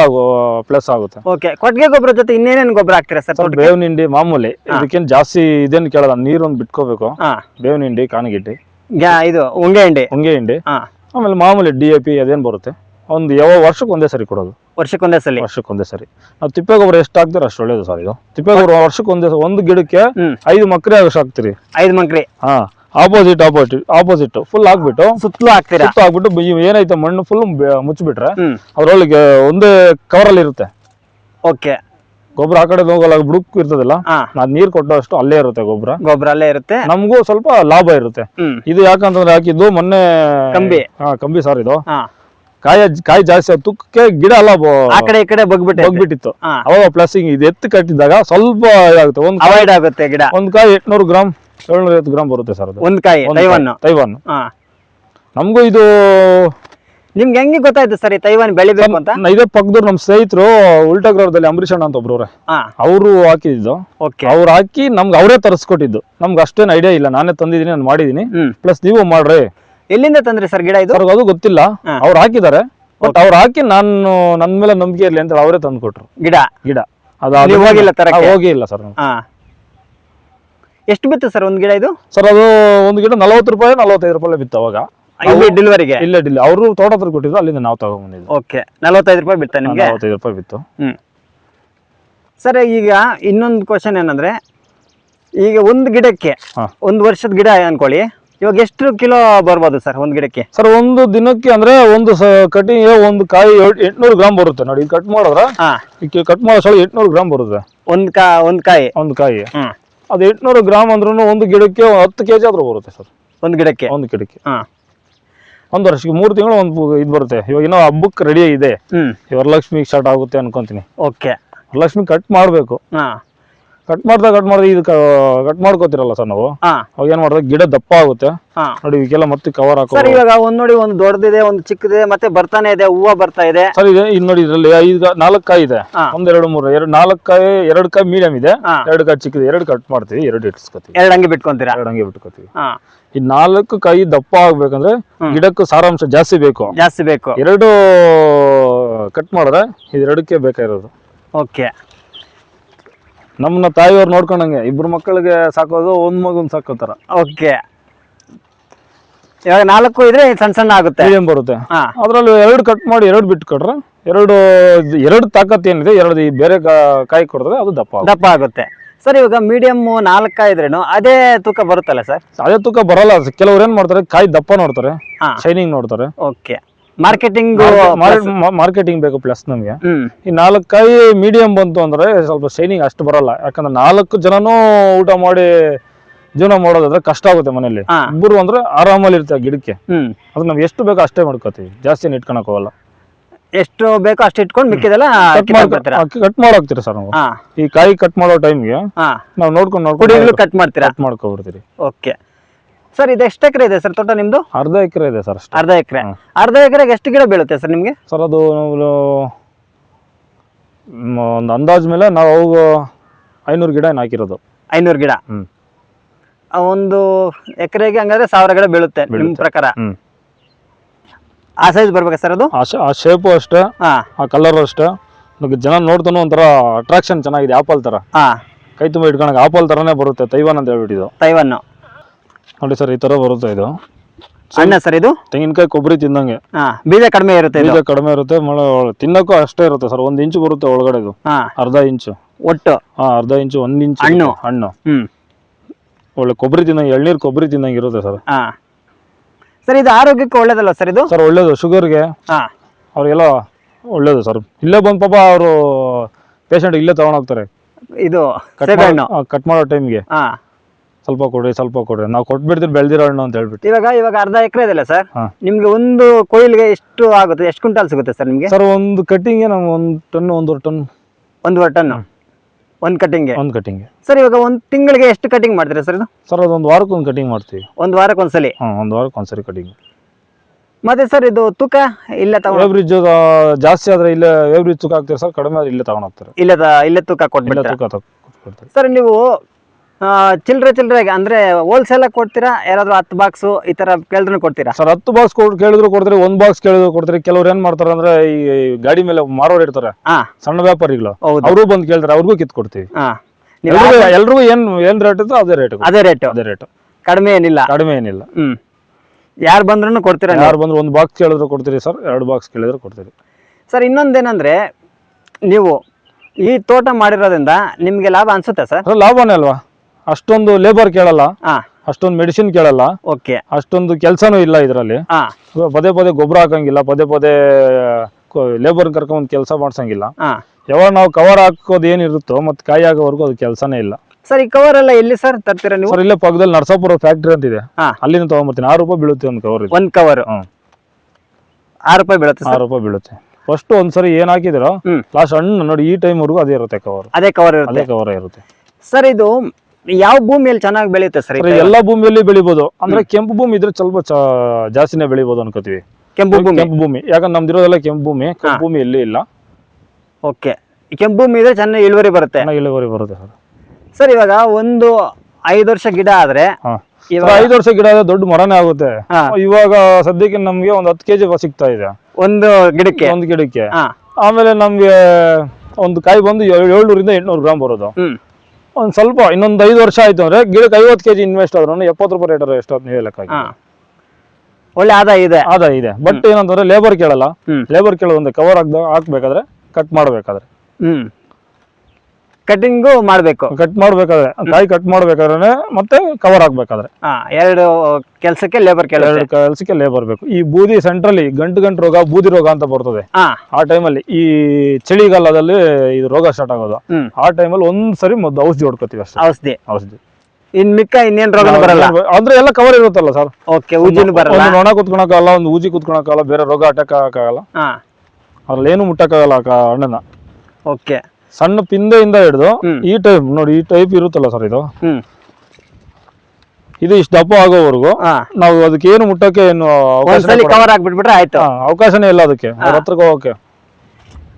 B: ಪ್ಲಸ್ ಆಗುತ್ತೆ.
A: ಓಕೆ ಕೊಟ್ಟಿಗೆ ಗೊಬ್ಬರ ಜೊತೆ ಇನ್ನೇನೇನು ಗೊಬ್ಬರ ಹಾಕ್ತೀರಾ ಸರ್?
B: ಸ್ವಲ್ಪ ಬೇವಿನ ಹಿಂಡಿ ಮಾಮೂಲಿ. ಇದಕ್ಕೇನು ಜಾಸ್ತಿ ಇದೇನು ಕೇಳಲ್ಲ. ನೀರೊಂದು ಬಿಟ್ಕೋಬೇಕು.
A: ಹಾ.
B: ಬೇವಿನ ಹಿಂಡಿ ಕಾನಗಿಟ್ಟಿ
A: ಗ್ಯಾ- ಇದು ಉಂಗೆ ಹಿಂಡಿ
B: ಹೊಂಗೆ ಹಿಂಡಿ
A: ಹಾ.
B: ಆಮೇಲೆ ಮಾಮೂಲಿ ಡಿ ಎ ಪಿ ಅದೇನು ಬರುತ್ತೆ? ಒಂದು ಯಾವ ವರ್ಷಕ್ಕೆ ಒಂದೇ ಸರಿ ಕೊಡೋದು?
A: ವರ್ಷಕ್ಕೊಂದೇ ಸರಿ
B: ವರ್ಷಕ್ಕೆ ಒಂದೇ ಸರಿ. ನಾವು ತಿಪ್ಪೆ ಗೊಬ್ಬರ ಎಷ್ಟು ಹಾಕ್ತಾರೆ ಅಷ್ಟು ಒಳ್ಳೇದು ಸರ್ ಇದು. ತಿಪ್ಪೆ ಗೊಬ್ಬರ ವರ್ಷಕ್ಕೆ ಒಂದೇ ಒಂದು ಗಿಡಕ್ಕೆ ಐದು ಮಕ್ಕರೆ ಆಗಷ್ಟು ಹಾಕ್ತೀರಿ.
A: ಐದು ಮಂಕ್ರಿ.
B: ಹಾ ಆಪೋಸಿಟ್ ಆಪೋಸಿಟ್ ಆಪೋಸಿಟ್ ಫುಲ್ ಹಾಕ್ಬಿಟ್ಟು
A: ಸುತ್ತಲೂ ಹಾಕ್ತೀರಿ?
B: ಸುತ್ತ ಹಾಕ್ಬಿಟ್ಟು ಏನೈತೆ ಮಣ್ಣು ಫುಲ್ ಮುಚ್ಚಿಬಿಟ್ರೆ ಅದ್ರೊಳಗೆ ಒಂದೇ ಅಲ್ಲಿ ಇರುತ್ತೆ.
A: ಓಕೆ.
B: ಗೊಬ್ಬರ ಆ ಕಡೆ ಹೋಗಲ್ಲ ಬುಡುಕ್ ಇರ್ತದಲ್ಲ ಅದ್ ನೀರ್ ಕೊಟ್ಟಷ್ಟು ಅಲ್ಲೇ ಇರುತ್ತೆ ಗೊಬ್ಬರ.
A: ಗೊಬ್ಬರ ಅಲ್ಲೇ ಇರುತ್ತೆ.
B: ನಮಗೂ ಸ್ವಲ್ಪ ಲಾಭ ಇರುತ್ತೆ. ಇದು ಯಾಕಂತಂದ್ರೆ ಹಾಕಿದ್ದು ಮೊನ್ನೆ
A: ಕಂಬಿ.
B: ಹಾ ಕಂಬಿ ಸಾರ್ ಇದು. ಕಾಯ ಕಾಯಿ ಜಾಸ್ತಿ ಆದ್ ತುಕ್ಕಕ್ಕೆ ಗಿಡ ಎಲ್ಲ
A: ಆ ಕಡೆ ಈ ಕಡೆ ಬಗ್ಬಿಟ್ಟೆ
B: ಹೋಗ್ಬಿಟ್ಟಿತ್ತು
A: ಹಾ.
B: ಅವಾಗ ಪ್ಲಸ್ ಇದು ಎತ್ತು ಕಟ್ಟಿದಾಗ ಸ್ವಲ್ಪ ಇದಾಗುತ್ತೆ. ಒಂದು
A: ಅವಾಯ್ಡ್ ಆಗುತ್ತೆ ಗಿಡ.
B: ಒಂದು ಕಾಯಿ ಎಂಟ್ನೂರು ಗ್ರಾಮ್ ಏಳ್ನೂರ ಐವತ್ತು ಗ್ರಾಮ್ ಬರುತ್ತೆ ಸರ್ ಅದು.
A: ಒಂದ್ ಕಾಯಿ
B: ಒಂದ್
A: ತೈವಾನ್
B: ಕಾಯಿ, ತೈವಾನ್
A: ಹಾ.
B: ನಮಗೂ ಇದು
A: ನಿಮ್ಗೆ ಹೆಂಗೆ ಗೊತ್ತಾಯ್ತು ಸರ್ ಈ ತೈವಾನ್ ಬೆಳಿಬೇಕು ಅಂತ?
B: ನ- ಇದೇ ಪಕ್ಕದವ್ರು ನಮ್ಮ ಸ್ನೇಹಿತರು ಉಲ್ಟಾಗ್ರಹದಲ್ಲಿ ಅಂಬರೀಷ್ ಅಣ್ಣ ಅಂತ ಒಬ್ರವ್ರೆ.
A: ಹಾ.
B: ಅವರು ಹಾಕಿದ್ದು.
A: ಓಕೆ.
B: ಅವ್ರು ಹಾಕಿ ನಮ್ಗೆ ಅವರೇ ತರಿಸ್ಕೊಟ್ಟಿದ್ದು. ನಮ್ಗೆ ಅಷ್ಟೇನು ಐಡಿಯಾ ಇಲ್ಲ. ನಾನೇ ತಂದಿದ್ದೀನಿ ನಾನು ಮಾಡಿದ್ದೀನಿ.
A: ಹ್ಮ್.
B: ಪ್ಲಸ್ ನೀವು ಮಾಡ್ರಿ.
A: ಎಲ್ಲಿಂದ ತಂದ್ರಿ ಸರ್ ಗಿಡ ಇದು?
B: ಸರ್ ಅದು ಗೊತ್ತಿಲ್ಲ. ಅವ್ರು ಹಾಕಿದ್ದಾರೆ. ಬಟ್ ಅವ್ರು ಹಾಕಿ ನಾನು ನನ್ನ ಮೇಲೆ ನಂಬಿಕೆ ಇರಲಿ ಅಂತ ಅವರೇ ತಂದು ಕೊಟ್ರು.
A: ಗಿಡ?
B: ಗಿಡ.
A: ಅದು ಹೋಗಿಲ್ಲ
B: ತರ ಹೋಗಿಲ್ಲ ಸರ್
A: ಎಷ್ಟು ಬಿತ್ತು ಸರ್ ಒಂದ್ ಗಿಡ ಇದು?
B: ಸರ್ ಅದು ಒಂದು ಗಿಡ ನಲವತ್ತು ರೂಪಾಯಿ ನಲವತ್ತೈದು ರೂಪಾಯಿ ಬಿತ್ತು ಅವಾಗ.
A: ಇಲ್ಲಿ ಡೆಲಿವರಿಗೆ
B: ಇಲ್ಲ ಡಿಲ್ಲಿ ಅವರು ತೋಟ ಹತ್ರ ಕೊಟ್ಟಿದ್ರು ಅಲ್ಲಿಂದ ನಾವು ತಗೊಂಡ್ಬಂದಿದ್ವಿ
A: ಓಕೆ ನಲವತ್ತೈದು ರೂಪಾಯಿ ಬಿತ್ತ ನಿಮ್ಗೆ?
B: ನಲವತ್ತೈದು ರೂಪಾಯಿ ಬಿತ್ತು.
A: ಹ್ಮ್. ಸರ್ ಈಗ ಇನ್ನೊಂದು ಕ್ವಶನ್ ಏನಂದ್ರೆ ಈಗ ಒಂದು ಗಿಡಕ್ಕೆ. ಒಂದು ವರ್ಷದ ಗಿಡ ಅನ್ಕೊಳ್ಳಿ. ಇವಾಗ ಎಷ್ಟು ಕಿಲೋ ಬರ್ಬೋದು ಸರ್ ಒಂದ್ ಗಿಡಕ್ಕೆ?
B: ಸರ್ ಒಂದು ದಿನಕ್ಕೆ ಅಂದ್ರೆ ಒಂದು ಕಟಿಂಗ್ ಒಂದು ಕಾಯಿ ಎಂಟ್ನೂರು ಗ್ರಾಮ್ ಬರುತ್ತೆ. ನೋಡಿ ಕಟ್ ಮಾಡಿದ್ರೆ?
A: ಹಾ.
B: ಕಟ್ ಮಾಡೋ ಸಲ ಎಂಟ್ನೂರು ಗ್ರಾಮ್ ಬರುತ್ತೆ.
A: ಒಂದ್ ಕಾ ಒಂದ್ ಕಾಯಿ?
B: ಒಂದು ಕಾಯಿ.
A: ಹ್ಮ್
B: ಅದು ಎಂಟ್ನೂರು ಗ್ರಾಮ್ ಅಂದ್ರೂ ಒಂದು ಗಿಡಕ್ಕೆ ಹತ್ತು ಕೆಜಿ ಆದ್ರೂ ಬರುತ್ತೆ ಸರ್.
A: ಒಂದ್ ಗಿಡಕ್ಕೆ?
B: ಒಂದು ಗಿಡಕ್ಕೆ.
A: ಹಾ.
B: ಒಂದು ವರ್ಷಕ್ಕೆ ಮೂರು ತಿಂಗಳು ಒಂದು ಇದು ಬರುತ್ತೆ. ಇವಾಗ ಇನ್ನೂ ಹಬ್ಬಕ್ಕೆ ರೆಡಿ ಇದೆ.
A: ಹ್ಮ್.
B: ಈ ವರಲಕ್ಷ್ಮಿಗೆ ಸ್ಟಾರ್ಟ್ ಆಗುತ್ತೆ ಅನ್ಕೊಂತೀನಿ.
A: ಓಕೆ.
B: ವರಲಕ್ಷ್ಮಿ ಕಟ್ ಮಾಡಬೇಕು.
A: ಹಾ.
B: ಕಟ್ ಮಾಡ್ತಾ ಕಟ್ ಮಾಡಿದ್ರೆ ಇದು ಕಟ್ ಮಾಡ್ಕೋತಿರಲ್ಲ ಸರ್ ನಾವು?
A: ಹಾ.
B: ಅವಾಗ ಏನ್ ಮಾಡಿದ್ರೆ ಗಿಡ ದಪ್ಪ ಆಗುತ್ತೆ.
A: ಹಾ.
B: ನೋಡಿ ಇದಕ್ಕೆಲ್ಲ ಮತ್ತೆ ಕವರ್ ಹಾಕೋ
A: ಸರ್ ಇವಾಗ ಒಂದ್ ನೋಡಿ ಒಂದು ದೊಡ್ಡದಿದೆ ಒಂದು ಚಿಕ್ಕದಿದೆ ಮತ್ತೆ ಬರ್ತಾನೆ ಇದೆ ಹೂವ ಬರ್ತಾ ಇದೆ.
B: ಸರ್ ಇದೆ. ಇಲ್ಲಿ ನೋಡಿ ಇದ್ರಲ್ಲಿ ಐದು ನಾಲ್ಕು ಕಾಯಿ ಇದೆ.
A: ಹಾ.
B: ಒಂದ್ ಎರಡು ಮೂರು ಎರಡು ನಾಲ್ಕು ಕಾಯಿ ಎರಡು ಕಾಯಿ ಮೀಡಿಯಂ ಇದೆ.
A: ಹಾ.
B: ಎರಡು ಕಾಯಿ ಚಿಕ್ಕದು ಎರಡು ಕಟ್ ಮಾಡ್ತೀವಿ ಎರಡು ಇಟ್ಸ್ಕೊತೀವಿ.
A: ಎರಡ್ ಹಂಗೆ ಬಿಟ್ಕೊಂತೀರಾ?
B: ಎರಡು ಹಂಗೆ ಬಿಟ್ಕೋತೀವಿ.
A: ಹಾ.
B: ಈ ನಾಲ್ಕು ಕಾಯಿ ದಪ್ಪ ಆಗ್ಬೇಕಂದ್ರೆ
A: ಗಿಡಕ್ಕೆ
B: ಗಿಡಕ್ಕೂ ಸಾರಾಂಶ ಜಾಸ್ತಿ ಬೇಕು.
A: ಜಾಸ್ತಿ ಬೇಕು.
B: ಎರಡು ಕಟ್ ಮಾಡಿದ್ರೆ ಇದೆರಡಕ್ಕೆ ಬೇಕಾಗಿರೋದು.
A: ಓಕೆ.
B: ನಮ್ಮನ್ನ ತಾಯಿಯವ್ರು ನೋಡ್ಕೊಂಡಂಗೆ ಇಬ್ರು ಮಕ್ಕಳಿಗೆ ಸಾಕೋದು ಒಂದ್ ಮಗುನ್ ಸಾಕೋತಾರ.
A: ಓಕೆ. ಇವಾಗ ನಾಲ್ಕು ಇದ್ರೆ ಸಣ್ಣ ಸಣ್ಣ ಆಗುತ್ತೆ.
B: ಮೀಡಿಯಂ ಬರುತ್ತೆ.
A: ಹಾ.
B: ಅದ್ರಲ್ಲಿ ಎರಡು ಕಟ್ ಮಾಡಿ ಎರಡು ಬಿಟ್ಟು ಕೊಟ್ರೆ ಎರಡು ಎರಡು ತಾಕತ್ ಏನಿದೆ ಎರಡು ಈ ಬೇರೆ ಕಾ- ಕಾಯಿ ಕೊಡಿದ್ರೆ ಅದು ದಪ್ಪ ಆಗುತ್ತೆ.
A: ದಪ್ಪ ಆಗುತ್ತೆ. ಸರ್ ಇವಾಗ ಮೀಡಿಯಮ್ ನಾಲ್ಕ ಇದ್ರೇನು ಅದೇ ತೂಕ ಬರುತ್ತಲ್ಲ ಸರ್?
B: ಅದೇ ತೂಕ ಬರಲ್ಲ. ಕೆಲವ್ರು ಏನ್ ಮಾಡ್ತಾರೆ ಕಾಯಿ ದಪ್ಪ ನೋಡ್ತಾರೆ
A: ಹಾ.
B: ಶೈನಿಂಗ್ ನೋಡ್ತಾರೆ.
A: ಓಕೆ. ಮಾರ್ಕೆಟಿಂಗ್
B: ಮಾರ್ಕೆಟಿಂಗ್ ಬೇಕು ಪ್ಲಸ್ ನಮಗೆ. ಈ ನಾಲ್ಕು ಕಾಯಿ ಮೀಡಿಯಂ ಬಂತು ಅಂದ್ರೆ ಸ್ವಲ್ಪ ಶೈನಿಂಗ್ ಅಷ್ಟು ಬರಲ್ಲ. ಯಾಕಂದ್ರೆ ನಾಲ್ಕು ಜನನೂ ಊಟ ಮಾಡಿ ಜೀವನ ಮಾಡೋದಾದ್ರೆ ಕಷ್ಟ ಆಗುತ್ತೆ ಮನೇಲಿ. ಇಬ್ಬರು ಅಂದ್ರೆ ಆರಾಮಲ್ಲಿ ಇರ್ತೀವಿ ಗಿಡಕ್ಕೆ. ಅದ್ ನಾವು ಎಷ್ಟು ಬೇಕೋ ಅಷ್ಟೇ ಮಾಡ್ಕೋತೀವಿ. ಜಾಸ್ತಿ ಇಟ್ಕೊಳಕ್ ಹೋಗಲ್ಲ.
A: ಎಷ್ಟು ಬೇಕೋ ಅಷ್ಟು ಇಟ್ಕೊಂಡು ಮಿಕ್ಕಿದೆಲ್ಲ
B: ಕಟ್ ಮಾಡೋಗ್ತೀರಿ ಸರ್ ನಾವು. ಈ ಕಾಯಿ ಕಟ್ ಮಾಡೋ ಟೈಮ್ಗೆ ನಾವು ನೋಡ್ಕೊಂಡು ನೋಡ್ಕೊಂಡು
A: ಕಟ್ ಮಾಡ್ತೀರಾ?
B: ಕಟ್ ಮಾಡ್ಕೊಬಿಡ್ತೀರಿ.
A: ಓಕೆ. ಸರ್ ಇದು ಎಷ್ಟು ಎಕರೆ ಇದೆ ಸರ್ ತೋಟ ನಿಮ್ದು?
B: ಅರ್ಧ ಎಕರೆ ಇದೆ ಸರ್ ಅಷ್ಟೇ.
A: ಅರ್ಧ ಎಕರೆ. ಅರ್ಧ ಎಕರೆಗೆ ಎಷ್ಟು ಗಿಡ ಬೀಳುತ್ತೆ ಸರ್ ನಿಮಗೆ?
B: ಸರ್ ಅದು ಒಂದು ಅಂದಾಜ್ ಮೇಲೆ ನಾವು ಅವು ಐನೂರು ಗಿಡ ಏನು ಹಾಕಿರೋದು.
A: ಐನೂರು ಗಿಡ. ಆ ಒಂದು ಎಕರೆಗೆ ಹಂಗಾದ್ರೆ ಸಾವಿರ ಗಿಡ ಬೀಳುತ್ತೆ
B: ನಿಮ್ಮ
A: ಪ್ರಕಾರ? ಆ ಸೈಜ್ ಬರ್ಬೇಕಾ ಸರ್ ಅದು?
B: ಆ ಶೇ- ಆ ಶೇಪು ಅಷ್ಟೇ.
A: ಹಾ.
B: ಆ ಕಲರ್ ಅಷ್ಟೇ. ಜನ ನೋಡ್ತಾನು ಒಂಥರ ಅಟ್ರಾಕ್ಷನ್ ಚೆನ್ನಾಗಿದೆ ಆಪಲ್ ತರ
A: ಹಾ.
B: ಕೈ ತುಂಬ ಇಟ್ಕೊಳಕ್ಕೆ ಆಪಲ್ ತರನೇ ಬರುತ್ತೆ ತೈವಾನ್ ಅಂತ ಹೇಳ್ಬಿಟ್ಟಿದ್ದು.
A: ತೈವನ್ನು
B: ನೋಡಿ ಸರ್ ಈ ತರ ಬರುತ್ತೆ ಇದು.
A: ಹಣ್ಣ ಸರ್ ಇದು?
B: ತೆಂಗಿನಕಾಯಿ ಕೊಬ್ಬರಿ ತಿಂದಂಗೆ.
A: ಹಾ ಬೀಜ ಕಡಿಮೆ ಇರುತ್ತೆ ಇದು?
B: ಬೀಜ ಕಡಿಮೆ ಇರುತ್ತೆ ಮಳೆ ತಿನ್ನಕ್ಕೂ ಅಷ್ಟೇ ಇರುತ್ತೆ ಸರ್ ಒಂದ್ ಇಂಚು ಬರುತ್ತೆ ಒಳಗಡೆ ಇದು.
A: ಹಾ.
B: ಅರ್ಧ ಇಂಚು.
A: ಒಟ್ಟು?
B: ಹಾ ಅರ್ಧ ಇಂಚು ಒಂದ್ ಇಂಚು
A: ಹಣ್ಣು?
B: ಹಣ್ಣು.
A: ಹ್ಮ್.
B: ಒಳ್ಳೆ ಕೊಬ್ಬರಿ ತಿನ್ನಂಗೆ ಎಳ್ನೀರ್ ಕೊಬ್ಬರಿ ತಿನ್ನಂಗೆ ಇರುತ್ತೆ ಸರ್.
A: ಹಾ. ಸರ್ ಇದು ಆರೋಗ್ಯಕ್ಕೆ ಒಳ್ಳೇದಲ್ಲ ಸರ್ ಇದು?
B: ಸರ್ ಒಳ್ಳೇದು ಶುಗರ್ಗೆ.
A: ಹಾ.
B: ಅವ್ರಿಗೆಲ್ಲ ಒಳ್ಳೇದು ಸರ್. ಇಲ್ಲೇ ಬಂದು ಪಾಪ ಅವರು ಪೇಷಂಟ್ ಇಲ್ಲೇ ತಗೊಂಡೋಗ್ತಾರೆ
A: ಇದು
B: ಕಟ್
A: ಸೇಬೆಹಣ್ಣು
B: ಕಟ್ ಮಾಡೋ ಟೈಮ್ಗೆ
A: ಹಾ.
B: ಸ್ವಲ್ಪ ಕೊಡ್ರಿ ಸ್ವಲ್ಪ ಕೊಡ್ರಿ. ನಾವು ಕೊಟ್ಬಿಡ್ತೀವಿ ಬೆಳ್ದಿರೋ ಹಣ್ಣು ಅಂತ ಹೇಳ್ಬಿಟ್ಟು.
A: ಇವಾಗ ಇವಾಗ ಅರ್ಧ ಎಕರೆ ಇದೆಲ್ಲ ಸರ್?
B: ಹಾ.
A: ನಿಮ್ಗೆ ಒಂದು ಕೊಯ್ಲಿಗೆ ಎಷ್ಟು ಆಗುತ್ತೆ? ಎಷ್ಟು ಕ್ವಿಂಟಾಲ್ ಸಿಗುತ್ತೆ ಸರ್ ನಿಮ್ಗೆ?
B: ಸರ್ ಒಂದು ಕಟ್ಟಿಂಗ್ಗೆ ನಮ್ಗೆ ಒಂದು ಟನ್ ಒಂದೂವರೆ ಟನ್
A: ಒಂದೂವರೆ ಟನ್ ಒಂದು ಕಟಿಂಗ್ಗೆ
B: ಒಂದು ಕಟ್ಟಿಂಗ್
A: ಸರ್ ಇವಾಗ ಒಂದು ತಿಂಗಳಿಗೆ ಎಷ್ಟು ಕಟಿಂಗ್ ಮಾಡ್ತೀರಾ ಸರ್ ಇದು?
B: ಸರ್ ಅದೊಂದು ವಾರಕ್ಕೆ ಒಂದು ಕಟಿಂಗ್ ಮಾಡ್ತೀವಿ.
A: ಒಂದು ವಾರಕ್ಕೆ ಒಂದ್ಸಲಿ?
B: ಹಾಂ ಒಂದು ವಾರಕ್ಕೆ ಒಂದ್ಸರಿ ಕಟಿಂಗ್
A: ಮತ್ತೆ ಸರ್ ಇದು ತೂಕ ಇಲ್ಲ ತಗೊಂಡು
B: ಜಾಸ್ತಿ ಆದ್ರೆ ಇಲ್ಲ ಎವ್ರಿಜ್ ತೂಕ ಹಾಕ್ತೀವಿ ಸರ್? ಕಡಿಮೆ ಆದ್ರೆ ಇಲ್ಲೇ ತಗೊಂಡ್ ಹೋಗ್ತಾರೆ?
A: ಇಲ್ಲೇ ತ- ಇಲ್ಲೇ ತೂಕ
B: ಕೊಟ್ಟು
A: ಕೊಟ್ಬಿಡ್ತೀರಾ
B: ತೂಕ ಕೊಡ್ತಾರೆ
A: ಸರ್ ನೀವು ಚಿಲ್ಲರೆ ಚಿಲ್ಡ್ರೆಗೆ ಅಂದ್ರೆ ಹೋಲ್ಸೇಲ್ ಕೊಡ್ತೀರಾ? ಯಾರಾದ್ರೂ ಹತ್ತು ಬಾಕ್ಸ್ ಈ ತರ ಕೇಳಿದ್ರು ಕೊಡ್ತೀರಾ?
B: ಸರ್ ಹತ್ತು ಬಾಕ್ಸ್ ಕೇಳಿದ್ರು ಕೊಡ್ತಾರೆ ಒಂದ್ ಬಾಕ್ಸ್ ಕೇಳಿದ್ರು ಕೊಡ್ತೀರಿ. ಕೆಲವ್ರು ಏನ್ ಮಾಡ್ತಾರೆ ಅಂದ್ರೆ ಈ ಗಾಡಿ ಮೇಲೆ ಮಾರೋರು ಇರ್ತಾರೆ.
A: ಹಾ
B: ಸಣ್ಣ ವ್ಯಾಪಾರಿಗಳು. ಅವರು ಬಂದು ಕೇಳ್ತಾರೆ ಅವ್ರಿಗೂ ಕಿತ್ ಕೊಡ್ತೀವಿ.
A: ಹಾ
B: ಎಲ್ರಿಗೂ ಏನ್ ಏನ್ ರೇಟ್ ಇತ್ತು ಅದೇ ರೇಟ್
A: ಅದೇ ರೇಟ್
B: ಅದೇ ರೇಟ್
A: ಕಡಿಮೆ ಏನಿಲ್ಲ.
B: ಕಡಿಮೆ ಏನಿಲ್ಲ.
A: ಹ್ಮ್. ಯಾರು ಬಂದ್ರು ಕೊಡ್ತೀರಾ
B: ಯಾರು ಬಂದ್ರು ಒಂದು ಬಾಕ್ಸ್ ಕೇಳಿದ್ರು ಕೊಡ್ತೀರಿ ಸರ್ ಎರಡು ಬಾಕ್ಸ್ ಕೇಳಿದ್ರು ಕೊಡ್ತೀರಿ.
A: ಸರ್ ಇನ್ನೊಂದೇನಂದ್ರೆ ನೀವು ಈ ತೋಟ ಮಾಡಿರೋದ್ರಿಂದ ನಿಮ್ಗೆ ಲಾಭ ಅನ್ಸುತ್ತೆ ಸರ್
B: ಲಾಭನೇ ಅಲ್ವಾ? ಅಷ್ಟೊಂದು ಲೇಬರ್ ಕೇಳಲ್ಲ ಅಷ್ಟೊಂದು ಮೆಡಿಸಿನ್ ಕೇಳಲ್ಲ.
A: ಓಕೆ
B: ಅಷ್ಟೊಂದು ಕೆಲಸನೂ ಇಲ್ಲ ಇದರಲ್ಲಿ.
A: ಹಾ
B: ಪದೇ ಪದೇ ಗೊಬ್ಬರ ಹಾಕಂಗಿಲ್ಲ ಪದೇ ಪದೇ ಲೇಬರ್ ಕರ್ಕೊಂಡ್ ಕೆಲಸ ಮಾಡ್ಸಂಗಿಲ್ಲ. ಯಾವಾಗ ನಾವು ಕವರ್ ಹಾಕೋದು ಏನಿರುತ್ತೋ ಮತ್ತೆ ಕಾಯಿ ಆಗೋವರೆಗೂ ಅದು ಕೆಲಸನೇ ಇಲ್ಲ.
A: ಸರ್ ಈ ಕವರ್ ಎಲ್ಲ ಎಲ್ಲಿ ಸರ್ ತರ್ತೀರ ನೀವು?
B: ಸರ್ ಇಲ್ಲೇ ಪಕ್ಕದಲ್ಲಿ ನರಸಾಪುರ ಫ್ಯಾಕ್ಟ್ರಿ ಅಂತ ಇದೆ. ಅಲ್ಲಿಂದ ತಗೊಂಡ್ಬರ್ತೀನಿ ಆರು ರೂಪಾಯಿ ಬೀಳುತ್ತೆ ಒಂದು ಕವರ್
A: ಒಂದು ಕವರ್. ಆರು ರೂಪಾಯಿ ಬೀಳುತ್ತೆ
B: ಆರು ರೂಪಾಯಿ ಬೀಳುತ್ತೆ. ಫಸ್ಟ್ ಒಂದ್ಸರಿ ಏನ್ ಹಾಕಿದಿರೋ. ಲಾಸ್ಟ್ ಹಣ್ಣು ನೋಡಿ ಈ ಟೈಮ್ ವರೆಗೂ ಅದೇ ಇರುತ್ತೆ ಕವರ್
A: ಅದೇ ಕವರ್
B: ಅದೇ ಕವರ್ ಇರುತ್ತೆ.
A: ಸರ್ ಇದು ಯಾವ ಭೂಮಿಯಲ್ಲಿ ಚೆನ್ನಾಗಿ ಬೆಳೆಯುತ್ತೆ ಸರ್
B: ಎಲ್ಲಾ ಭೂಮಿಯಲ್ಲಿ ಬೆಳಿಬಹುದು ಅಂದ್ರೆ ಕೆಂಪು ಭೂಮಿ ಇದ್ರೆ ಸ್ವಲ್ಪ ಚ- ಜಾಸ್ತಿನೇ ಬೆಳಿಬಹುದು ಅನ್ಕೋತೀವಿ.
A: ಕೆಂಪು ಭೂಮಿ?
B: ಕೆಂಪು ಭೂಮಿ. ಯಾಕಂದ್ರೆ ನಮ್ದಿರೋದೆಲ್ಲ ಕೆಂಪು ಭೂಮಿ. ಕೆಂಪು ಭೂಮಿ ಎಲ್ಲಿ ಇಲ್ಲ.
A: ಓಕೆ. ಕೆಂಪು ಭೂಮಿ ಇದ್ರೆ ಚೆನ್ನಾಗಿ ಇಳುವರಿ ಬರುತ್ತೆ.
B: ಚೆನ್ನಾಗಿ ಇಳುವರಿ ಬರುತ್ತೆ ಸರ್.
A: ಸರ್ ಇವಾಗ ಒಂದು ಐದು ವರ್ಷ ಗಿಡ ಆದ್ರೆ
B: ಹಾ.
A: ಇವಾಗ
B: ಐದು ವರ್ಷ ಗಿಡ ಆದ್ರೆ ದೊಡ್ಡ ಮರನೇ ಆಗುತ್ತೆ.
A: ಹಾ.
B: ಇವಾಗ ಸದ್ಯಕ್ಕೆ ನಮ್ಗೆ ಒಂದ್ ಹತ್ತು ಕೆಜಿ ಸಿಗ್ತಾ ಇದೆ.
A: ಒಂದು ಗಿಡಕ್ಕೆ?
B: ಒಂದು ಗಿಡಕ್ಕೆ.
A: ಹಾ.
B: ಆಮೇಲೆ ನಮ್ಗೆ ಒಂದು ಕಾಯಿ ಬಂದು ಏಳ್- ಏಳ್ನೂರಿಂದ ಎಂಟ್ನೂರು ಗ್ರಾಮ್ ಬರೋದು.
A: ಹ್ಮ್.
B: ಒಂದ್ ಸ್ವಲ್ಪ ಇನ್ನೊಂದ್ ಐದು ವರ್ಷ ಆಯ್ತು ಅಂದ್ರೆ ಗಿಡಕ್ಕೆ ಐವತ್ತು ಕೆಜಿ ಇನ್ವೆಸ್ಟ್ ಆದ್ರೂ ಎಪ್ಪತ್ತು ರೂಪಾಯಿ ರೇಟ್ ಎಷ್ಟು ನೀವೇ ಲೆಕ್ಕ ಹಾಕಿ.
A: ಒಳ್ಳೆ ಆದಾಯ ಇದೆ.
B: ಆದಾಯ ಇದೆ. ಬಟ್ ಏನಂತಂದ್ರೆ ಲೇಬರ್ ಕೇಳಲ್ಲ.
A: ಹ್ಮ್.
B: ಲೇಬರ್ ಕೇಳೋದು ಕವರ್ ಹಾಕ್ದ ಹಾಕ್ಬೇಕಾದ್ರೆ ಕಟ್ ಮಾಡ್ಬೇಕಾದ್ರೆ.
A: ಹ್ಮ್. ಕಟಿಂಗು ಮಾಡ್ಬೇಕು.
B: ಕಟ್ ಮಾಡ್ಬೇಕಾದ್ರೆ ಕಾಯಿ ಕಟ್ ಮಾಡ್ಬೇಕಾದ್ರೆ ಮತ್ತೆ ಕವರ್ ಆಗ್ಬೇಕಾದ್ರೆ
A: ಹಾ ಎರಡು ಕೆಲಸಕ್ಕೆ ಲೇಬರ್
B: ಎರಡು ಕೆಲಸಕ್ಕೆ ಲೇಬರ್ ಬೇಕು. ಈ ಬೂದಿ ಸೆಂಟ್ರಲ್ಲಿ ಗಂಟು ಗಂಟು ರೋಗ ಬೂದಿ ರೋಗ ಅಂತ ಬರ್ತದೆ.
A: ಹಾ.
B: ಆ ಟೈಮಲ್ಲಿ ಈ ಚಳಿಗಾಲದಲ್ಲಿ ಇದು ರೋಗ ಸ್ಟಾರ್ಟ್ ಆಗೋದು.
A: ಹ್ಮ್.
B: ಆ ಟೈಮಲ್ಲಿ ಒಂದ್ ಸರಿ ಮೊದ್ಲು ಔಷಧಿ ಹೊಡ್ಕೋತೀವಿ ಅಷ್ಟೇ.
A: ಔಷಧಿ.
B: ಔಷಧಿ.
A: ಇನ್ ಮಿಕ್ಕ ಇನ್ನೇನ್ ರೋಗ ಬರಲ್ಲ?
B: ಅಂದ್ರೆ ಎಲ್ಲ ಕವರ್ ಇರುತ್ತಲ್ಲ ಸರ್?
A: ಓಕೆ ಉಜಿನ್ ಬರಲ್ಲ.
B: ಒಂದು ನೊಣ ಕುತ್ಕೊಳಕ್ಕಾಗಲ್ಲ ಒಂದು ಊಜಿ ಕುತ್ಕೊಳಕ್ಕಾಗಲ್ಲ ಬೇರೆ ರೋಗ ಅಟ್ಯಾಕ್ ಆಗಕ್ಕಾಗಲ್ಲ.
A: ಹಾ.
B: ಅದ್ರಲ್ಲಿ ಏನು ಮುಟ್ಟಕ್ಕಾಗಲ್ಲ ಆ ಕ- ಹಣ್ಣನ್ನ
A: ಓಕೆ
B: ಸಣ್ಣ ಪಿಂದೆಯಿಂದ ಹಿಡಿದು ಈ ಟೈಪ್ ನೋಡಿ ಈ ಟೈಪ್ ಇರುತ್ತಲ್ಲ ಸರ್ ಇದು. ಇದು ಇಷ್ಟು ದಪ್ಪ ಆಗೋವರೆಗೂ ನಾವು ಅದಕ್ಕೆ ಏನು ಮುಟ್ಟಕ್ಕೆ ಏನು
A: ಕವರ್ ಆಯ್ತು.
B: ಅವಕಾಶನೇ ಇಲ್ಲ ಅದಕ್ಕೆ. ಹತ್ರಕ್ಕೆ ಹೋಗಕ್ಕೆ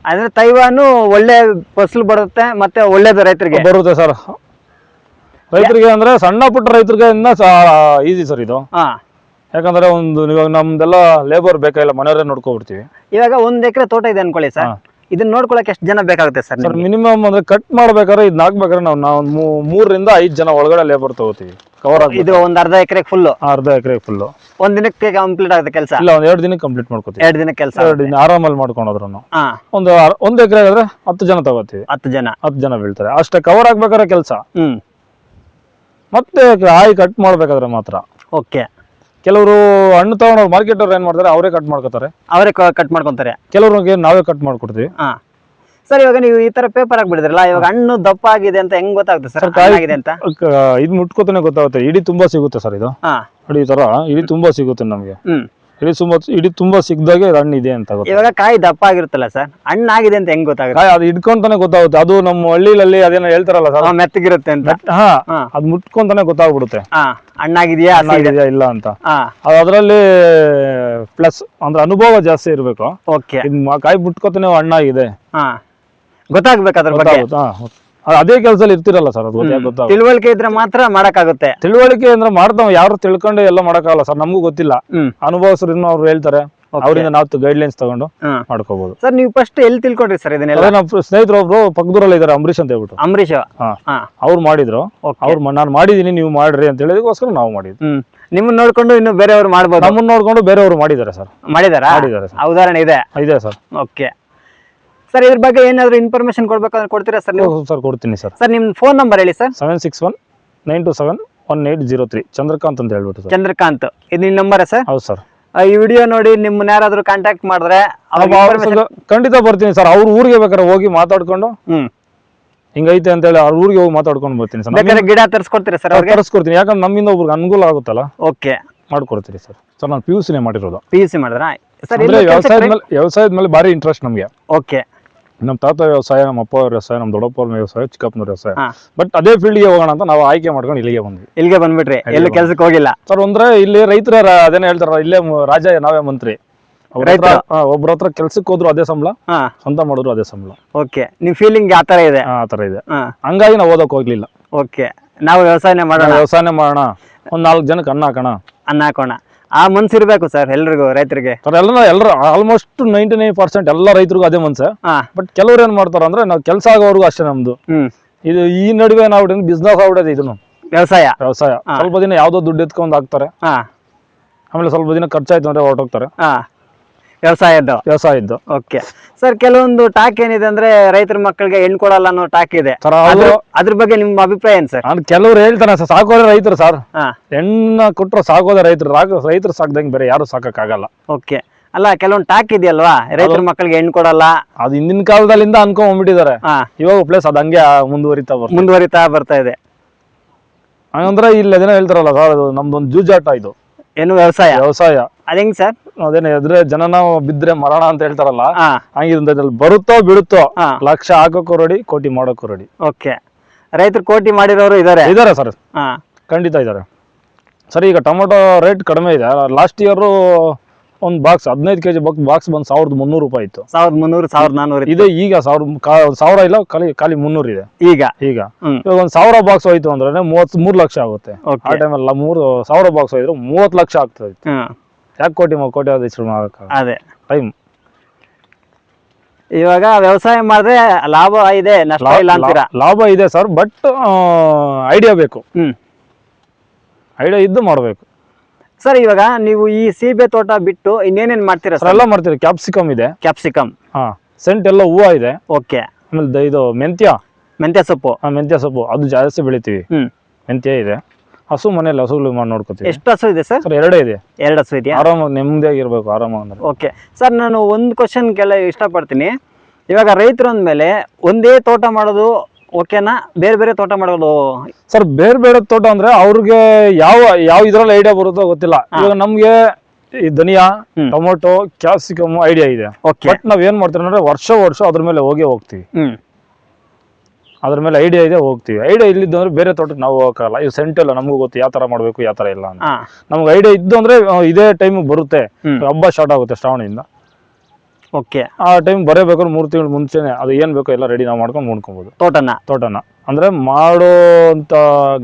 A: ಅಂದ್ರೆ ತೈವಾನು ಒಳ್ಳೆ ಫಸಲು ಬರುತ್ತೆ ಮತ್ತೆ ಒಳ್ಳೇದು ರೈತರಿಗೆ.
B: ಬರುತ್ತೆ ಸರ್ ರೈತರಿಗೆ ಅಂದ್ರೆ ಸಣ್ಣ ಪುಟ್ಟ ರೈತರಿಗೆ ಈಸಿ ಸರ್ ಇದು. ಯಾಕಂದ್ರೆ ಒಂದು ಇವಾಗ ನಮ್ದೆಲ್ಲ ಲೇಬರ್ ಬೇಕಾಗಿಲ್ಲ ಮನೆಯವರೇ ನೋಡ್ಕೊಬಿಡ್ತೀವಿ.
A: ಇವಾಗ ಒಂದ್ ಎಕರೆ ತೋಟ ಇದೆ ಅನ್ಕೊಳ್ಳಿ ಸರ್. ಇದನ್ನ ನೋಡ್ಕೊಳಕ್ಕೆ ಎಷ್ಟು ಜನ ಬೇಕಾಗುತ್ತೆ ಸರ್
B: ಸರ್ ಮಿನಿಮಮ್ ಅಂದ್ರೆ ಕಟ್ ಮಾಡ್ಬೇಕಾದ್ರೆ ಇದನ್ನ ಹಾಕ್ಬೇಕಾದ್ರೆ ನಾವು ನಾವು ಮೂ- ಮೂರರಿಂದ ಐದು ಜನ ಒಳಗಡೆ ಲೇಬರ್ ತಗೋತೀವಿ ಕವರ್ ಆಗಿ
A: ಇದು ಒಂದ್ ಅರ್ಧ ಎಕರೆ ಫುಲ್
B: ಅರ್ಧ ಎಕರೆ ಫುಲ್
A: ಒಂದ್ ದಿನಕ್ಕೆ ಕಂಪ್ಲೀಟ್ ಆಗುತ್ತೆ ಕೆಲಸ?
B: ಇಲ್ಲ ಒಂದ್ ಎರಡು ದಿನಕ್ಕೆ ಕಂಪ್ಲೀಟ್ ಮಾಡ್ಕೋತೀವಿ.
A: ಎರಡು ದಿನ ಕೆಲಸ
B: ಎರಡು ದಿನ ಆರಾಮಲ್ಲಿ ಮಾಡ್ಕೊಂಡ್ರು
A: ಹಾ.
B: ಒಂದು ಒಂದ್ ಒಂದು ಎಕರೆ ಆದ್ರೆ ಹತ್ತು ಜನ ತಗೋತೀವಿ.
A: ಹತ್ತು ಜನ.
B: ಹತ್ತು ಜನ ಬೀಳ್ತಾರೆ. ಅಷ್ಟೇ ಕವರ್ ಆಗ್ಬೇಕಾದ್ರೆ ಕೆಲಸ.
A: ಹ್ಮ್.
B: ಮತ್ತೆ ಕಾಯಿ ಕಟ್ ಮಾಡ್ಬೇಕಾದ್ರೆ ಮಾತ್ರ.
A: ಓಕೆ.
B: ಕೆಲವರು ಹಣ್ಣು ತಗೊಂಡವ್ರು ಮಾರ್ಕೆಟ್ ಅವ್ರು ಏನ್ ಮಾಡ್ತಾರೆ ಅವರೇ ಕಟ್ ಮಾಡ್ಕೋತಾರೆ.
A: ಅವರೇ ಕಟ್ ಮಾಡ್ಕೊಂತಾರೆ.
B: ಕೆಲವ್ರಿಗೆ ನಾವೇ ಕಟ್ ಮಾಡ್ಕೊಡ್ತೀವಿ.
A: ಹಾ. ಸರ್ ಇವಾಗ ನೀವು ಈ ತರ ಪೇಪರ್ ಹಾಕ್ಬಿಡಿದ್ರಲ್ಲ ಇವಾಗ ಹಣ್ಣು ದಪ್ಪ ಆಗಿದೆ ಅಂತ ಹೆಂಗ್ ಗೊತ್ತಾಗುತ್ತೆ ಸರ್? ಆಗಿದೆ ಅಂತ?
B: ಇದು ಮುಟ್ಕೋತಾನೆ ಗೊತ್ತಾಗುತ್ತೆ ಇಡೀ ತುಂಬಾ ಸಿಗುತ್ತೆ ಸರ್ ಇದು.
A: ಹಾ.
B: ನೋಡಿ ಈ ತರ ಇಡೀ ತುಂಬಾ ಸಿಗುತ್ತೆ ನಮ್ಗೆ.
A: ಹ್ಮ್.
B: ಇಡೀ ತುಂಬಾ ಇಡೀ ತುಂಬಾ ಸಿಕ್ದಾಗೆ ಇದು ಹಣ್ಣು ಇದೆ ಅಂತ ಗೊತ್ತಾಗುತ್ತೆ.
A: ಇವಾಗ ಕಾಯಿ ದಪ್ಪ ಆಗಿರುತ್ತಲ್ಲ ಸರ್? ಹಣ್ಣು ಆಗಿದೆ ಅಂತ ಹೆಂಗ್ ಗೊತ್ತಾಗುತ್ತೆ?
B: ಕಾಯಿ ಅದು ಹಿಡ್ಕೊಂತಾನೆ ಗೊತ್ತಾಗುತ್ತೆ. ಅದು ನಮ್ಮ ಹಳ್ಳಿಲಲ್ಲಿ ಅದೇನೋ ಹೇಳ್ತಾರಲ್ಲ ಸರ್?
A: ಮೆತ್ತಗಿರುತ್ತೆ ಅಂತ.
B: ಹಾ
A: ಹಾ.
B: ಅದು ಮುಟ್ಕೊಂತಾನೆ ಗೊತ್ತಾಗ್ಬಿಡುತ್ತೆ.
A: ಹಾ ಹಣ್ಣಾಗಿದೆಯಾ
B: ಇಲ್ಲ ಅಂತ.
A: ಹಾ.
B: ಅದು ಅದರಲ್ಲಿ ಪ್ಲಸ್ ಅಂದ್ರೆ ಅನುಭವ ಜಾಸ್ತಿ ಇರಬೇಕು.
A: ಓಕೆ
B: ಇದು ಕಾಯಿ ಮುಟ್ಕೋತಾನೆ ಹಣ್ಣಾಗಿದೆ.
A: ಹಾ. ಗೊತ್ತಾಗ್ಬೇಕು ಅದ್ರ ಬಗ್ಗೆ.
B: ಗೊತ್ತಾಗುತ್ತೆ ಹಾ. ಅದು ಕೆಲಸದಲ್ಲಿ ಇರ್ತಿರಲ್ಲ ಸರ್ ಅದು ಗೊತ್ತಾಗುತ್ತೆ
A: ತಿಳುವಳಿಕೆ ಇದ್ರೆ ಮಾತ್ರ ಮಾಡಕ್ಕಾಗುತ್ತೆ.
B: ತಿಳುವಳಿಕೆ ಅಂದ್ರೆ ಮಾಡ್ತಾವ ಯಾರು ತಿಳ್ಕೊಂಡು ಎಲ್ಲ ಮಾಡಕ್ಕಾಗಲ್ಲ ಸರ್ ನಮಗೂ ಗೊತ್ತಿಲ್ಲ.
A: ಅನುಭವಿಸ್ರು
B: ಅನುಭವಸ್ಥರು ಇನ್ನೂ ಅವ್ರು ಹೇಳ್ತಾರೆ. ಅವರಿಂದ ನಾವು ಗೈಡ್ಲೈನ್ಸ್ ತಗೊಂಡು
A: ಹ್ಮ್
B: ಮಾಡ್ಕೋಬಹುದು
A: ಸರ್ ನೀವು ಫಸ್ಟ್ ಎಲ್ಲಿ ತಿಳ್ಕೊಂಡ್ರಿ ಸರ್ ಇದನ್ನೆಲ್ಲ?
B: ನಮ್ಮ ಸ್ನೇಹಿತರು ಒಬ್ರು ಪಕ್ಕದೂರಲ್ಲಿ ಇದಾರೆ ಅಂಬರೀಶ್ ಅಂತ ಹೇಳ್ಬಿಟ್ಟು. ಹಾ. ಅವ್ರು ಮಾಡಿದ್ರು. ಅವ್ರು ನಾನು ಮಾಡಿದೀನಿ ನೀವು ಮಾಡ್ರಿ ಅಂತ ಹೇಳಿದಕ್ಕೋಸ್ಕರ ನಾವು ಮಾಡಿದ್ವಿ
A: ನಿಮ್ಮನ್ನ ನೋಡ್ಕೊಂಡು ಇನ್ನು ಬೇರೆಯವ್ರು ಮಾಡಬಹುದು
B: ನಮ್ಮನ್ನ ನೋಡ್ಕೊಂಡು ಬೇರೆಯವರು ಮಾಡಿದ್ದಾರೆ ಸರ್.
A: ಮಾಡಿದಾರಾ?
B: ಮಾಡಿದ್ದಾರೆ
A: ಉದಾಹರಣೆ ಇದೆ.
B: ಇದೆ ಸರ್.
A: ಓಕೆ ಸರ್ ಇದ್ರ ಬಗ್ಗೆ ಏನಾದ್ರು ಇನ್ಫಾರ್ಮೇಶನ್ ಕೊಡ್ಬೇಕಂದ್ರೆ ಕೊಡ್ತೀರಾ ಸರ್ ನೀವು?
B: ಸರ್ ಕೊಡ್ತೀನಿ ಸರ್
A: ಸರ್ ನಿಮ್ ಫೋನ್ ನಂಬರ್ ಹೇಳಿ sir
B: seven six one nine two seven one eight zero three Chandrakant ಅಂತ ಹೇಳ್ಬಿಟ್ಟು ಸರ್
A: ಚಂದ್ರಕಾಂತ್. ಇದು ನಿಮ್ ನಂಬರ್ ಸರ್
B: ಹೌದು ಸರ್
A: ಈ ವಿಡಿಯೋ ನೋಡಿ ನಿಮ್ಮನ್ನ ಯಾರಾದ್ರೂ ಕಾಂಟ್ಯಾಕ್ಟ್ ಮಾಡಿದ್ರೆ ಅವ್ರಿಗೆ information-
B: ಖಂಡಿತ ಬರ್ತೀನಿ ಸರ್ ಅವ್ರ ಊರಿಗೆ ಬೇಕಾದ್ರೆ ಹೋಗಿ ಮಾತಾಡ್ಕೊಂಡು
A: ಹ್ಮ್.
B: ಹಿಂಗೈತೆ ಅಂತೇಳಿ ಅವ್ರ ಊರಿಗೆ ಹೋಗಿ ಮಾತಾಡ್ಕೊಂಡು ಬರ್ತೀನಿ ಸರ್
A: ಬೇಕಾದ್ರೆ ಗಿಡ ತರಿಸ್ಕೊಡ್ತೀರಾ ಸರ್ ಅವ್ರಿಗೆ?
B: ತರಿಸ್ಕೊಡ್ತೀನಿ. ಯಾಕಂದ್ರೆ ನಮ್ಮಿಂದ ಒಬ್ರಿಗೆ ಅನುಕೂಲ ಆಗುತ್ತಲ್ಲ?
A: ಓಕೆ
B: ಮಾಡ್ಕೊಡ್ತೀರಿ ಸರ್ ಸರ್ ನಾನು ಪಿ ಯು ಸಿನೇ ಮಾಡಿರೋದು.
A: ಪಿ ಯು ಸಿ ಮಾಡಿದ್ರೆ? ಸರ್
B: ಅಂದ್ರೆ ವ್ಯವಸಾಯದ ಮೇಲೆ ವ್ಯವಸಾಯದ ಮೇಲೆ ಭಾರಿ ಇಂಟ್ರೆಸ್ಟ್ ನಮಗೆ.
A: ಓಕೆ
B: ನಮ್ಮ ತಾತ ವ್ಯವಸಾಯ ನಮ್ಮ ಅಪ್ಪ ಅವ್ರ ವ್ಯವಸಾಯ ನಮ್ಮ ದೊಡ್ಡಪ್ಪ ವ್ಯವಸಾಯ ಚಿಕ್ಕಪ್ಪನ ವ್ಯವಸಾಯ.
A: ಹಾ.
B: ಬಟ್ ಅದೇ ಫೀಲ್ಡ್ಗೆ ಹೋಗೋಣ ಅಂತ ನಾವು ಆಯ್ಕೆ ಮಾಡ್ಕೊಂಡು ಇಲ್ಲಿಗೆ ಬಂದ್ವಿ.
A: ಇಲ್ಲಿಗೆ ಬಂದ್ಬಿಟ್ರಿ. ಎಲ್ಲಿ ಕೆಲ್ಸಕ್ಕೆ ಹೋಗಿಲ್ಲ?
B: ಸರ್ ಅಂದ್ರೆ ಇಲ್ಲಿ ರೈತರ ಅದೇನೇ ಹೇಳ್ತಾರ ಇಲ್ಲೇ ಮ- ರಾಜ ನಾವೇ ಮಂತ್ರಿ. ಅವ್ರ ಹತ್ರ
A: ರೈತರು?
B: ಹಾ, ಒಬ್ರ ಹತ್ರ ಕೆಲ್ಸಕ್ಕೆ ಹೋದ್ರು ಅದೇ ಸಂಬಳ
A: ಹಾ.
B: ಸ್ವಂತ ಮಾಡಿದ್ರು ಅದೇ ಸಂಬಳ.
A: ಓಕೆ. ನಿಮ್ ಫೀಲಿಂಗ್ ಆ ತರ ಇದೆ?
B: ಆ ತರ ಇದೆ.
A: ಹಾ.
B: ಹಂಗಾಗಿ ನಾವು ಓದಕ್ ಹೋಗ್ಲಿಲ್ಲ.
A: ಓಕೆ. ನಾವು ವ್ಯವಸಾಯನೇ ಮಾಡೋಣ?
B: ವ್ಯವಸಾಯ ವ್ಯವಸಾಯನೇ ಮಾಡೋಣ. ಒಂದ್ ನಾಲ್ಕು ಜನಕ್ಕೆ ಅನ್ನ ಹಾಕೋಣ.
A: ಅನ್ನ ಹಾಕೋಣ. ಆ ಮನ್ಸಿರ್ಬೇಕು ಸರ್ ಎಲ್ರಿಗೂ ರೈತರಿಗೆ.
B: ಸರ್ ಎಲ್ಲ ಎಲ್ಲರೂ ಆಲ್ಮೋಸ್ಟ್ ನೈಂಟಿ ನೈನ್ ಪರ್ಸೆಂಟ್ ಎಲ್ಲ ರೈತರಿಗೂ ಅದೇ ಮನ್ಸ.
A: ಹಾ.
B: ಬಟ್ ಕೆಲವ್ರು ಏನ್ ಮಾಡ್ತಾರ ಅಂದ್ರೆ ನಾವ್ ಕೆಲಸ ಆಗೋವರೆಗೂ ಅಷ್ಟೇ ನಮ್ದು.
A: ಹ್ಮ್.
B: ಇದು ಈ ನಡುವೆ ನಾವು ಬಿಸ್ನೆಸ್ ಆಗ್ಬಿಡೋದು ಇದನ್ನು
A: ವ್ಯವಸಾಯ.
B: ವ್ಯವಸಾಯ. ಸ್ವಲ್ಪ ದಿನ ಯಾವ್ದೋ ದುಡ್ಡು ಎತ್ಕೊಂಡ್ ಹಾಕ್ತಾರೆ.
A: ಹಾ.
B: ಆಮೇಲೆ ಸ್ವಲ್ಪ ದಿನ ಖರ್ಚಾಯ್ತು ಅಂದ್ರೆ ಹೊರಟೋಗ್ತಾರೆ.
A: ಹಾ. ವ್ಯವಸಾಯದ್ದು
B: ವ್ಯವಸಾಯದ್ದು
A: ಓಕೆ ಸರ್ ಕೆಲವೊಂದು ಟಾಕ್ ಏನಿದೆ ಅಂದ್ರೆ ರೈತರ ಮಕ್ಕಳಿಗೆ ಹೆಣ್ಣು ಕೊಡಲ್ಲ ಅನ್ನೋ ಟಾಕ್ ಇದೆ.
B: ಸರ್
A: ಅದ್ರ ಅದ್ರ ಬಗ್ಗೆ ನಿಮ್ಮ ಅಭಿಪ್ರಾಯ ಏನ್ ಸರ್
B: ನಾನು ಕೆಲವ್ರು ಹೇಳ್ತಾನೆ ಸರ್ ಸಾಕೋದ್ರೆ ರೈತರು ಸರ್
A: ಹಾ.
B: ಹೆಣ್ಣ ಕೊಟ್ರು ಸಾಕೋದೆ ರೈತರು ರಾಗ ರೈತರು ಸಾಕ್ದಂಗೆ ಬೇರೆ ಯಾರು ಸಾಕಕ್ಕಾಗಲ್ಲ.
A: ಓಕೆ ಅಲ್ಲ ಕೆಲವೊಂದು ಟಾಕ್ ಇದೆಯಲ್ವಾ? ರೈತರ ಮಕ್ಕಳಿಗೆ ಹೆಣ್ಣು ಕೊಡಲ್ಲ.
B: ಅದು ಹಿಂದಿನ ಕಾಲದಲ್ಲಿಂದ ಅನ್ಕೊಂಡ್ಬಿಟ್ಟಿದ್ದಾರೆ.
A: ಹಾ.
B: ಇವಾಗ ಪ್ಲೇಸ್ ಅದು ಹಂಗೆ ಮುಂದುವರಿತಾ ಬರ್ತದೆ.
A: ಮುಂದುವರಿತಾ ಬರ್ತಾ ಇದೆ.
B: ಹಂಗಂದ್ರೆ ಇಲ್ಲಿ ಅದೇನೋ ಹೇಳ್ತಾರಲ್ಲ ಸರ್ ಅದು ನಮ್ದೊಂದು ಜೂಜಾಟ ಇದು.
A: ಏನು ವ್ಯವಸಾಯ?
B: ವ್ಯವಸಾಯ.
A: ಅದೇಂಗ್ ಸರ್
B: ಅದೇನೋ ಎದ್ರೆ ನಾವು ಬಿದ್ರೆ ಮರಣ ಅಂತ ಹೇಳ್ತಾರಲ್ಲ
A: ಹಾ
B: ಹಂಗಿದ್ರಲ್ಲಿ ಬರುತ್ತೋ ಬಿಡುತ್ತೋ ಲಕ್ಷ ಹಾಕೋಕ್ಕೂ ರೆಡಿ ಕೋಟಿ ಮಾಡೋಕ್ಕೂ ರೆಡಿ
A: ಓಕೆ. ರೈತರು ಕೋಟಿ ಮಾಡಿರೋರು ಇದಾರೆ?
B: ಇದಾರೆ ಸರ್. ಖಂಡಿತ ಇದಾರೆ. ಸರಿ ಈಗ ಟೊಮೊಟೊ ರೇಟ್ ಕಡಿಮೆ ಇದೆ. ಲಾಸ್ಟ್ ಇಯರ್ ಒಂದು ಬಾಕ್ಸ್ ಹದಿನೈದು ಕೆಜಿ ಬಾಕ್ಸ್ ಬಾಕ್ಸ್ ಬಂದು ಸಾವಿರದ ಮುನ್ನೂರು ರೂಪಾಯಿ ಇತ್ತು.
A: ಸಾವಿರದ ಮುನ್ನೂರು ಸಾವಿರದ ನಾನ್ನೂರು
B: ಇದೆ ಈಗ ಸಾವಿರ ಸಾವಿರ ಇಲ್ಲ ಖಾಲಿ ಖಾಲಿ ಮುನ್ನೂರು ಇದೆ.
A: ಈಗ?
B: ಈಗ. ಇವಾಗ ಒಂದು ಸಾವಿರ ಬಾಕ್ಸ್ ಹೋಯ್ತು ಅಂದ್ರೆ ಮೂವತ್ ಮೂರು ಲಕ್ಷ ಆಗುತ್ತೆ. ಆ ಟೈಮಲ್ಲಿ ಮೂರು ಸಾವಿರ ಬಾಕ್ಸ್ ಹೋಯ್ತು ಮೂವತ್ತು ಲಕ್ಷ ಆಗ್ತದೆ. ಯಾಕೆ ಕೋಟಿ ಕೋಟಿ ಶುರು ಆಗಕ್ಕೆ
A: ಅದೇ.
B: ಟೈಮ್.
A: ಇವಾಗ ವ್ಯವಸಾಯ ಮಾಡಿದ್ರೆ ಲಾಭ ಇದೆ ನಷ್ಟ ಇಲ್ಲ ಅಂತೀರಾ?
B: ಲಾಭ ಇದೆ ಸರ್ ಬಟ್ ಐಡಿಯಾ ಬೇಕು.
A: ಹ್ಮ್.
B: ಐಡಿಯಾ ಇದ್ದು ಮಾಡಬೇಕು.
A: ಸರ್ ಇವಾಗ ನೀವು ಈ ಸೀಬೆ ತೋಟ ಬಿಟ್ಟು ಇನ್ನೇನೇನ್ ಮಾಡ್ತೀರಾ
B: ಸರ್ ಎಲ್ಲ ಮಾಡ್ತೀರಿ ಕ್ಯಾಪ್ಸಿಕಮ್ ಇದೆ.
A: ಕ್ಯಾಪ್ಸಿಕಮ್
B: ಹಾ ಸೆಂಟ್ ಎಲ್ಲ ಹೂವು ಇದೆ.
A: ಓಕೆ
B: ಆಮೇಲೆ ಇದು ಮೆಂತ್ಯ.
A: ಮೆಂತ್ಯ ಸೊಪ್ಪು.
B: ಮೆಂತ್ಯ ಸೊಪ್ಪು. ಅದು ಜಾಸ್ತಿ ಬೆಳಿತೀವಿ.
A: ಹ್ಮ್.
B: ಮೆಂತ್ಯ ಇದೆ. ಹಸು ಮನೆಯಲ್ಲಿ ಹಸುಗಳು ಮಾಡಿ ನೋಡ್ಕೊತೀವಿ.
A: ಎಷ್ಟು ಹಸು ಇದೆ ಸರ್?
B: ಸರ್ ಎರಡೇ ಇದೆ.
A: ಎರಡು ಹಸು ಇದೆಯಾ?
B: ಆರಾಮಾಗಿ ನೆಮ್ಮದಿಯಾಗಿರ್ಬೇಕು ಇರಬೇಕು ಅಂದ್ರೆ.
A: ಓಕೆ. ಸರ್ ನಾನು ಒಂದು ಕ್ವಶನ್ ಕೇಳ ಇಷ್ಟಪಡ್ತೀನಿ. ಇವಾಗ ರೈತರು ಅಂದಮೇಲೆ ಒಂದೇ ತೋಟ ಮಾಡೋದು ಓಕೆನಾ? ಬೇರೆ ಬೇರೆ ತೋಟ ಮಾಡೋದು
B: ಸರ್ ಬೇರೆ ಬೇರೆ ತೋಟ ಅಂದ್ರೆ ಅವ್ರಿಗೆ ಯಾವ ಯಾವ ಇದ್ರಲ್ಲಿ ಐಡಿಯಾ ಬರುತ್ತೋ ಗೊತ್ತಿಲ್ಲ. ಇವಾಗ ನಮ್ಗೆ ಈ ಧನಿಯಾ. ಟೊಮೊಟೊ ಕ್ಯಾಪ್ಸಿಕಮ್ ಐಡಿಯಾ ಇದೆ.
A: ಓಕೆ.
B: ಬಟ್ ನಾವ್ ಏನ್ ಮಾಡ್ತೀವಿ ಅಂದ್ರೆ ವರ್ಷ ವರ್ಷ ಅದ್ರ ಮೇಲೆ ಹೋಗಿ ಹೋಗ್ತೀವಿ. ಅದ್ರ ಮೇಲೆ ಐಡಿಯಾ ಇದೆ ಹೋಗ್ತೀವಿ. ಐಡಿಯಾ ಇಲ್ಲಿದ್ದು ಅಂದ್ರೆ ಬೇರೆ ತೋಟಕ್ಕೆ ನಾವು ಹೋಗಕ್ಕಾಗಲ್ಲ. ಇವು ಸೆಂಟ್ ಎಲ್ಲ ನಮಗೂ ಗೊತ್ತು ಯಾವ ತರ ಮಾಡ್ಬೇಕು ಯಾವ ತರ ಇಲ್ಲ ಅಂತ. ನಮ್ಗೆ ಐಡಿಯಾ ಇದ್ದು ಅಂದ್ರೆ ಇದೇ ಟೈಮ್ ಬರುತ್ತೆ. ಹಬ್ಬ ಸ್ಟಾರ್ಟ್ ಆಗುತ್ತೆ ಶ್ರಾವಣದಿಂದ.
A: ಓಕೆ.
B: ಆ ಟೈಮ್ ಬರಬೇಕಾದ್ರೆ ಮೂರು ತಿಂಗಳು ಮುಂಚೆನೆ ಅದು ಏನ್ ಬೇಕೋ ಎಲ್ಲ ರೆಡಿ ನಾವು ಮಾಡ್ಕೊಂಡು ನೋಡ್ಕೊಬೋದು
A: ತೋಟನ?
B: ತೋಟನ. ಅಂದ್ರೆ ಮಾಡೋ ಅಂತ